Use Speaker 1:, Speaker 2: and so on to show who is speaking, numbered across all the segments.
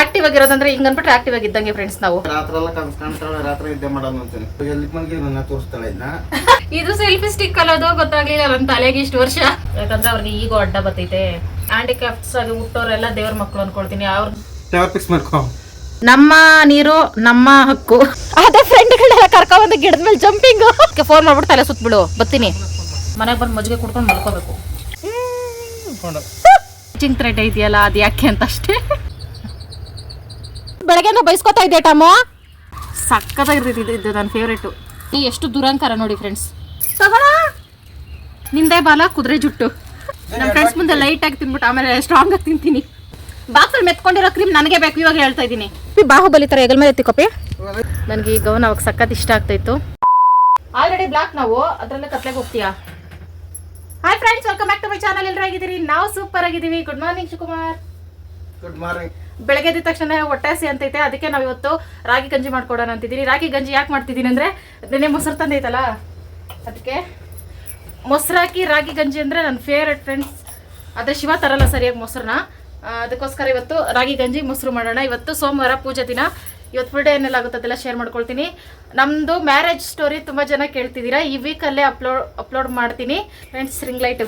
Speaker 1: Active ಆಗಿರೋದಂದ್ರೆ ಹಿಂಗ್ ಅನ್ಬಿಟ್ರೆ active ಆಗಿದ್ದಂಗೆ friends ನಾವು.
Speaker 2: ರಾತ್ರಿ ಎಲ್ಲ ಕನ್ಸ್ ಕಾಣ್ತಾಳೆ ರಾತ್ರಿ ನಿದ್ದೆ ಮಾಡೋದು ಅಂತೀನಿ. ಎಲ್ಲಿ ಮನೆಗೆ ನನ್ನ ತೋರಿಸ್ತಾಳೆ ಇದನ್ನ
Speaker 1: ಇದು ಸೆಲ್ಫಿ ಸ್ಟಿಕ್ ಅಲ್ಲೋದು ಗೊತ್ತಾಗ್ಲಿಲ್ಲ ನನ್ನ ತಲೆಗೆ ಇಷ್ಟು ವರ್ಷ. ಯಾಕಂದ್ರೆ ಅವ್ರಿಗೆ ಈಗ ಅಡ್ಡ ಬತ್ತೈತೆ ಹ್ಯಾಂಡಿಕ್ರಾಫ್ಟ್ಸ್ ಆಗಿ ಹುಟ್ಟೋರೆಲ್ಲ ದೇವ್ರ ಮಕ್ಕಳು ಅನ್ಕೊಳ್ತೀನಿ. ಅವ್ರ
Speaker 2: ಟವರ್ ಫಿಕ್ಸ್ ಮಾಡ್ಕೊ.
Speaker 1: ನಮ್ಮ ನೀರು ನಮ್ಮ ಹಕ್ಕು. ಅದೇ ಫ್ರೆಂಡ್ಗಳೆಲ್ಲ ಕರ್ಕೊಂಡ್ಬಂದು ಗಿಡದ ಮೇಲೆ ಜಂಪಿಂಗ್ ಫೋನ್ ಮಾಡ್ಬಿಟ್ಟು ತಲೆ ಸುತ್ಬಿಡು. ಬತ್ತೀನಿ ಮನೆಗೆ ಬಂದು ಮಜ್ಜಿಗೆ ಕುಡ್ಕೊಂಡು ಮಲ್ಕೋಬೇಕು. ಚಿಂಗ್ ಥ್ರೆಡ್ ಇದೆಯಲ್ಲ ಅದು ಯಾಕೆ ಅಂತ ಅಷ್ಟೇ. ಬೆಳಗ್ಗೆಯಿಂದ ಬೈಸ್ಕೊತಾ ಇದ್ದೆ ಟಮೋ? ಸಕ್ಕತ್ತಾಗಿರ್ತೈತಿ ಇದು ನನ್ನ ಫೇವ್ರೇಟು ಈ ಎಷ್ಟು ದುರಂಕಾರ ನೋಡಿ ಫ್ರೆಂಡ್ಸ್ ನಿಂದೆ ಬಾಲ ಕುದುರೆ ಜುಟ್ಟು. ನಮ್ಮ ಫ್ರೆಂಡ್ಸ್ ಮುಂದೆ ಲೈಟ್ ಆಗಿ ತಿನ್ಬಿಟ್ಟು ಆಮೇಲೆ ಸ್ಟ್ರಾಂಗ್ ಆಗಿ ತಿಂತೀನಿ. ಬಾಕ್ಸಲ್ಲಿ ಮೆತ್ಕೊಂಡಿರೋ ಕ್ರೀಮ್ ನನಗೆ ಬೇಕು ಇವಾಗ ಹೇಳ್ತಾ ಇದ್ದೀನಿ. ಬಾಹುಬಲಿ ಥರ ಹೆಗಲ್ ಮೇಲೆ ಎತ್ತಿಕೊಪ್ಪಿ. ನನಗೆ ಈ ಗೌನ್ ಅವಾಗ ಸಖತ್ ಇಷ್ಟ ಆಗ್ತಾಯಿತ್ತು. ಆಲ್ರೆಡಿ ಬ್ಲಾಕ್ ನಾವು ಅದರಲ್ಲೇ ಕತ್ಲೆಗೆ ಹೋಗ್ತೀಯಾ? Hi friends welcome back to my channel ಎಲ್ಲರೂ ಆಗಿದ್ದೀರಿ ನಾವು ಸೂಪರ್ ಆಗಿದ್ದೀವಿ. Good morning Shivakumar.
Speaker 2: Good morning
Speaker 1: ಬೆಳಗ್ಗೆ ಎದ್ದ ತಕ್ಷಣ ಹೊಟ್ಟೆ ಹಸಿ ಅಂತೈತೆ, ಅದಕ್ಕೆ ನಾವು ಇವತ್ತು ರಾಗಿ ಗಂಜಿ ಮಾಡ್ಕೊಡೋಣ ಅಂತಿದ್ದೀನಿ ರಾಗಿ ಗಂಜಿ ಯಾಕೆ ಮಾಡ್ತಿದ್ದೀನಿ ಅಂದರೆ, ನೆನ್ನೆ ಮೊಸರು ತಂದೈತಲ್ಲ, ಅದಕ್ಕೆ ಮೊಸರು ಹಾಕಿ ರಾಗಿ ಗಂಜಿ ಅಂದರೆ ನನ್ನ ಫೇವ್ರೆಟ್ ಫ್ರೆಂಡ್ಸ್ ಆದರೆ ಶಿವ ತರಲ್ಲ ಸರಿಯಾಗಿ ಮೊಸರನ್ನ. ಅದಕ್ಕೋಸ್ಕರ ಇವತ್ತು ರಾಗಿ ಗಂಜಿ ಮೊಸರು ಮಾಡೋಣ. ಇವತ್ತು ಸೋಮವಾರ ಪೂಜೆ ದಿನ. ಇವತ್ತು ಫುಲ್ ಡೇ ಏನೆಲ್ಲ ಆಗುತ್ತೆ ಅದೆಲ್ಲ ಶೇರ್ ಮಾಡ್ಕೊಳ್ತೀನಿ. ನಮ್ಮದು ಮ್ಯಾರೇಜ್ ಸ್ಟೋರಿ ತುಂಬ ಜನ ಕೇಳ್ತಿದ್ದೀರಾ. ಈ ವೀಕಲ್ಲೇ ಅಪ್ಲೋಡ್ ಅಪ್ಲೋಡ್ ಮಾಡ್ತೀನಿ. ಫ್ರೆಂಡ್ಸ್ ರಿಂಗ್ ಲೈಟು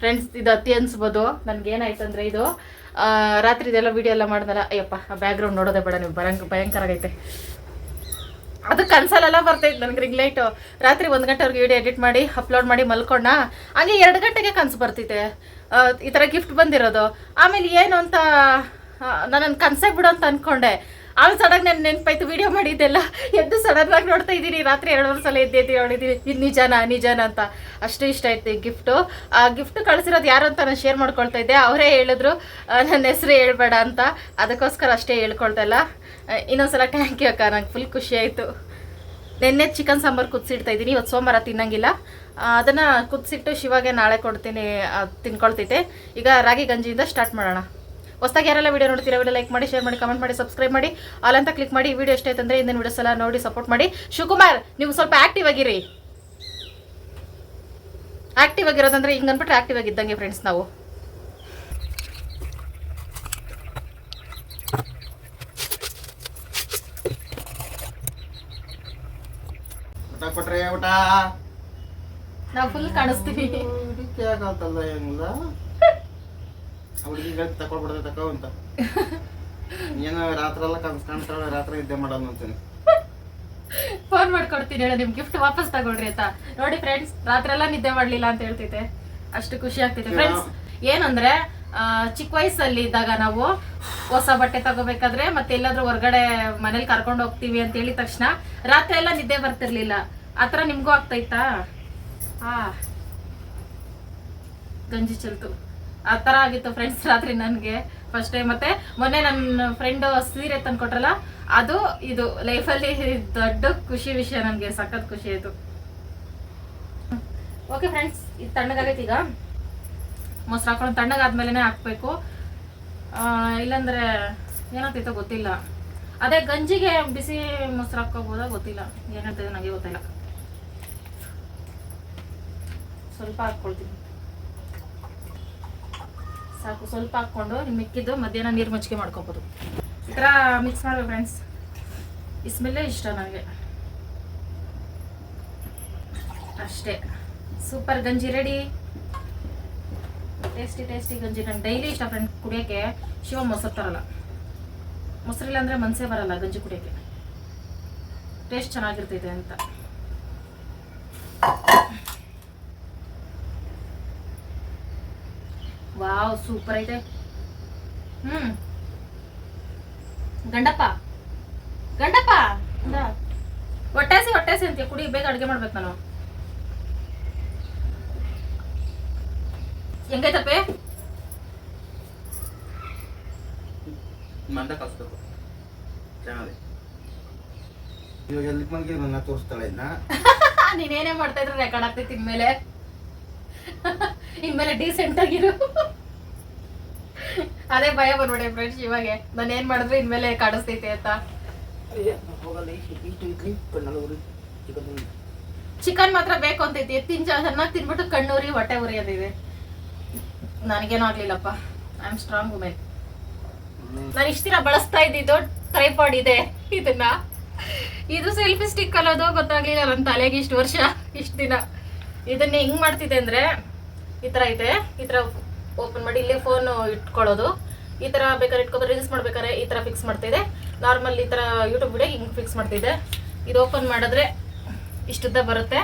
Speaker 1: ಫ್ರೆಂಡ್ಸ್ ಇದು ಅತಿ ಅನ್ಸ್ಬೋದು. ನನಗೇನಾಯ್ತು ಅಂದರೆ ಇದು. ರಾತ್ರಿ ಇದೆಲ್ಲ ವಿಡಿಯೋ ಎಲ್ಲ ಮಾಡಿದ್ನಲ್ಲ ಅಯ್ಯಪ್ಪ, ಆ ಬ್ಯಾಕ್ಗ್ರೌಂಡ್ ನೋಡೋದೇ ಬೇಡ ನೀವು ಭಯಂಕ ಭಯಂಕರ ಆಗೈತೆ. ಅದು ಕನ್ಸಲೆಲ್ಲ ಬರ್ತೈತೆ ನನಗೆ ರಿಂಗ್ ಲೈಟು ರಾತ್ರಿ ಒಂದು ಗಂಟೆವರೆಗೆ ವಿಡಿಯೋ ಎಡಿಟ್ ಮಾಡಿ ಅಪ್ಲೋಡ್ ಮಾಡಿ ಮಲ್ಕೊಂಡ. ಹಂಗೆ ಎರಡು ಗಂಟೆಗೆ ಕನಸು ಬರ್ತೈತೆ ಈ ಥರ ಗಿಫ್ಟ್ ಬಂದಿರೋದು. ಆಮೇಲೆ ಏನು ಅಂತ ನನ್ನ ಕನಸೇ ಬಿಡು ಅಂತ ಅಂದ್ಕೊಂಡೆ ಆಮೇಲೆ ಸಡನ್ ನಾನು ನೆನಪಾಯ್ತು ವಿಡಿಯೋ ಮಾಡಿದ್ದೆಲ್ಲ. ಎದ್ದು ಸಡನ್ ಆಗಿ ನೋಡ್ತಾ ಇದ್ದೀನಿ. ರಾತ್ರಿ ಎರಡು ಮೂರು ಸಲ ಎದ್ದು ನೋಡಿದ್ದೀನಿ ಇದು ನಿಜಾನ ನಿಜಾನ ಅಂತ. ಅಷ್ಟು ಇಷ್ಟ ಆಯ್ತು ಈ ಗಿಫ್ಟು ಆ ಗಿಫ್ಟ್ ಕಳಿಸಿರೋದು ಯಾರು ಅಂತ ನಾನು ಶೇರ್ ಮಾಡ್ಕೊಳ್ತಾ ಇದ್ದೆ. ಅವರೇ ಹೇಳಿದ್ರು ನನ್ನ ಹೆಸರು ಹೇಳ್ಬೇಡ ಅಂತ. ಅದಕ್ಕೋಸ್ಕರ ಅಷ್ಟೇ ಹೇಳ್ಕೊಳ್ತಾ ಇಲ್ಲ. ಇನ್ನೊಂದ್ಸಲ ಥ್ಯಾಂಕ್ ಯು ಅಕ್ಕ. ನಂಗೆ ಫುಲ್ ಖುಷಿ ಆಯಿತು. ನಿನ್ನೆ ಚಿಕನ್ ಸಾಂಬಾರು ಕುದಿಸಿಡ್ತಾ ಇದ್ದೀನಿ. ಇವತ್ತು ಸೋಮವಾರ ತಿನ್ನಂಗಿಲ್ಲ. ಅದನ್ನು ಕುದಿಸಿಟ್ಟು ಶಿವಾಗೆ ನಾಳೆ ಕೊಡ್ತೀನಿ. ತಿನ್ಕೊಳ್ತಿದ್ದೆ. ಈಗ ರಾಗಿ ಗಂಜಿಯಿಂದ ಸ್ಟಾರ್ಟ್ ಮಾಡೋಣ. ಹೊಸ್ದಾಗಿ ಯಾರೆಲ್ಲ ವಿಡಿಯೋ ನೋಡ್ತೀರಾ ವಿಡಿಯೋ ಲೈಕ್ ಮಾಡಿ ಶೇರ್ ಮಾಡಿ ಕಮೆಂಟ್ ಮಾಡಿ ಸಬ್ಸ್ಕ್ರೈಬ್ ಮಾಡಿ ಅಲ್ಲಂತ ಅಂತ ಕ್ಲಿಕ್ ಮಾಡಿ ವಿಡಿಯೋ ಎಷ್ಟೈತೆ ಅಂದರೆ ಇಂದಿನ ವಿಡಿಯೋಸ್ ಎಲ್ಲ ನೋಡಿ ಸಪೋರ್ಟ್ ಮಾಡಿ. ಶಿವಕುಮಾರ್ ನೀವು ಸ್ವಲ್ಪ ಆಕ್ಟಿವ್ ಆಗಿರಿ. ಆಕ್ಟಿವ್ ಆಗಿರೋದಂದ್ರೆ ಹಿಂಗೆ ಅಂದ್ಬಿಟ್ರೆ ಆಕ್ಟಿವ್ ಆಗಿದ್ದಂಗೆ ಫ್ರೆಂಡ್ಸ್ ನಾವು. ನಾವು ಫುಲ್ ಕಾಣಿಸ್ತೀವಿ.
Speaker 2: ತಕೊಳ್ಬಿಡ್ದೆ ತಕೋ ಅಂತ. ಏನೋ ರಾತ್ರಿ ಎಲ್ಲ ಕನ್ಸ್ ಕಾಣ್ತಾಳೆ ರಾತ್ರಿ ನಿದ್ದೆ ಮಾಡೋದು ಅಂತೀನಿ.
Speaker 1: ಫೋನ್ ಮಾಡ್ಕೊಡ್ತೀನಿ ಹೇಳ ನಿಮ್ ಗಿಫ್ಟ್ ವಾಪಸ್ ತಗೊಳ್ರಿ ಅಂತ ನೋಡಿ ಫ್ರೆಂಡ್ಸ್ ರಾತ್ರಿ ಎಲ್ಲ ನಿದ್ದೆ ಮಾಡ್ಲಿಲ್ಲ ಅಂತ ಹೇಳ್ತೈತೆ ಅಷ್ಟು ಖುಷಿ ಆಗ್ತೈತೆ ಫ್ರೆಂಡ್ಸ್ ಏನಂದ್ರೆ ಚಿಕ್ಕ ವಯಸ್ಸಲ್ಲಿ ಇದ್ದಾಗ ನಾವು ಹೊಸ ಬಟ್ಟೆ ತಗೋಬೇಕಾದ್ರೆ ಮತ್ತೆ ಎಲ್ಲಾದ್ರೂ ಹೊರಗಡೆ ಮನೇಲಿ ಕರ್ಕೊಂಡು ಹೋಗ್ತೀವಿ ಅಂತ ಹೇಳಿದ ತಕ್ಷಣ ರಾತ್ರಿ ಎಲ್ಲ ನಿದ್ದೆ ಬರ್ತಿರ್ಲಿಲ್ಲ. ಆತರ ನಿಮ್ಗೂ ಆಗ್ತೈತಾ ಆ ಗಂಜಿ ಚೆಲ್ತು. ಆ ಥರ ಆಗಿತ್ತು ಫ್ರೆಂಡ್ಸ್ ರಾತ್ರಿ ನನಗೆ ಫಸ್ಟ್ ಟೈಮ್ ಮತ್ತೆ ಮೊನ್ನೆ ನನ್ನ ಫ್ರೆಂಡು ಸೀರೆ ತಂದ್ಕೊಟ್ರಲ್ಲ ಅದು ಇದು ಲೈಫಲ್ಲಿ ದೊಡ್ಡ ಖುಷಿ ವಿಷಯ ನನಗೆ, ಸಖತ್ ಖುಷಿ ಆಯಿತು. ಓಕೆ ಫ್ರೆಂಡ್ಸ್ ಇದು ತಣ್ಣಗಾಗೈತೆ ಈಗ. ಮೊಸರು ಹಾಕೊಂಡು ತಣ್ಣಗಾದ್ಮೇಲೆ ಹಾಕ್ಬೇಕು. ಇಲ್ಲಾಂದ್ರೆ ಏನಾಗ್ತೈತೋ ಗೊತ್ತಿಲ್ಲ. ಅದೇ ಗಂಜಿಗೆ ಬಿಸಿ ಮೊಸರು ಹಾಕೋಬೋದ ಗೊತ್ತಿಲ್ಲ. ಏನಾಗ್ತದೆ ನನಗೆ ಗೊತ್ತಿಲ್ಲ. ಸ್ವಲ್ಪ ಹಾಕ್ಕೊಳ್ತೀನಿ. ಸಾಕು. ಸ್ವಲ್ಪ ಹಾಕ್ಕೊಂಡು ಮಿಕ್ಕಿದ್ದು ಮಧ್ಯಾಹ್ನ ನೀರು ಮಜ್ಜಿಗೆ ಮಾಡ್ಕೊಬೋದು. ಈ ಥರ ಮಿಕ್ಸ್ ಮಾಡ್ಬೇಕು ಫ್ರೆಂಡ್ಸ್ ಈ ಸ್ಮೆಲ್ಲೇ ಇಷ್ಟ ನನಗೆ. ಅಷ್ಟೇ. ಸೂಪರ್ ಗಂಜಿ ರೆಡಿ ಟೇಸ್ಟಿ ಟೇಸ್ಟಿ ಗಂಜಿ. ನಂಗೆ ಡೈಲಿ ಇಷ್ಟ ಫ್ರೆಂಡ್ ಕುಡಿಯೋಕ್ಕೆ ಶಿವ ಮೊಸರು ತರಲ್ಲ. ಮೊಸರಿಲ್ಲ ಅಂದರೆ ಮನಸ್ಸೇ ಬರಲ್ಲ ಗಂಜಿ ಕುಡಿಯೋಕ್ಕೆ. ಟೇಸ್ಟ್ ಚೆನ್ನಾಗಿರ್ತೈತೆ ಅಂತ. ವಾವ್ ಸೂಪರ್ ಐತೆ. ಹ್ಮ್. ಗಂಡಪ್ಪ. ಗಂಡಪ್ಪ. ಹೊಟ್ಟೆಸಿ ಹೊಟ್ಟೆಸಿ ಅಂತೀಯ. ಕುಡಿ ಬೇಗ ಅಡುಗೆ ಮಾಡ್ಬೇಕು ನಾನು. ಹೆಂಗೈತಪ್ಪೆ?
Speaker 2: ಮಂದ ಕಲಿಸ್ಬೇಕು. ಚೆನ್ನಾಗಿ. ಇವಾಗ ಎಲ್ಲಿ ಮನೆಗೆ ನನ್ನ ತೋರಿಸ್ತಾಳೆ
Speaker 1: ನೀನೇನೇ ಮಾಡ್ತಾ ಇದ್ರೆ ರೆಕಾರ್ಡ್ ಆಗ್ತೈತಿ ಇನ್ಮೇಲೆ ಇನ್ಮೇಲೆ ಡೀಸೆಂಟ್ ಆಗಿರು. ಅದೇ ಭಯ ಬಂದ್ಬಿಡೆ ಫ್ರೆಂಡ್ಸ್ ಇವಾಗ. ನಾನು ಏನ್ ಮಾಡಿದ್ರೆ ಇನ್ಮೇಲೆ ಕಾಡಿಸ್ತೈತೆ ಅಂತ.
Speaker 2: ಚಿಕನ್
Speaker 1: ಮಾತ್ರ ಬೇಕು ಅಂತೈತಿ. ಎತ್ತಿನ ಚೆನ್ನಾಗಿ ತಿನ್ಬಿಟ್ಟು ಕಣ್ಣೂರಿ ಹೊಟ್ಟೆ ಉರಿ ಅದಿದೆ ನನಗೇನು ಆಗ್ಲಿಲ್ಲಪ್ಪ. ಐ ಆಮ್ ಸ್ಟ್ರಾಂಗ್ ವುಮೆನ್ ನಾನು ಇಷ್ಟು ದಿನ ಬಳಸ್ತಾ ಇದ್ದಿದ್ದು ಟ್ರೈಪಾಡ್ ಇದೆ ಇದನ್ನ. ಇದು ಸೆಲ್ಫಿ ಸ್ಟಿಕ್ ಅನ್ನೋದು ಗೊತ್ತಾಗ್ಲಿಲ್ಲ ನನ್ನ ತಲೆಗೆ ಇಷ್ಟು ವರ್ಷ ಇಷ್ಟು ದಿನ. ಇದನ್ನ ಹೆಂಗ್ ಮಾಡ್ತಿದ್ದೆ ಅಂದ್ರೆ ಈ ತರ ಇದೆ ಈ ತರ ಓಪನ್ ಮಾಡಿ ಇಲ್ಲೇ ಫೋನ್ ಇಟ್ಕೊಳ್ಳೋದು. ಈ ತರ ಬೇಕಾದ್ರೆ ಇಟ್ಕೊಂಡ್ರೆ ರೀಲ್ಸ್ ಮಾಡ್ಬೇಕಾದ್ರೆ ಈ ತರ ಫಿಕ್ಸ್ ಮಾಡ್ತಿದ್ದೆ ನಾರ್ಮಲ್ ಈ ತರ ಯೂಟ್ಯೂಬ್ ವಿಡಿಯೋ ಹಿಂಗೆ ಫಿಕ್ಸ್ ಮಾಡ್ತಿದ್ದೆ ಇದು. ಓಪನ್ ಮಾಡಿದ್ರೆ ಇಷ್ಟುದ್ದ ಬರುತ್ತೆ.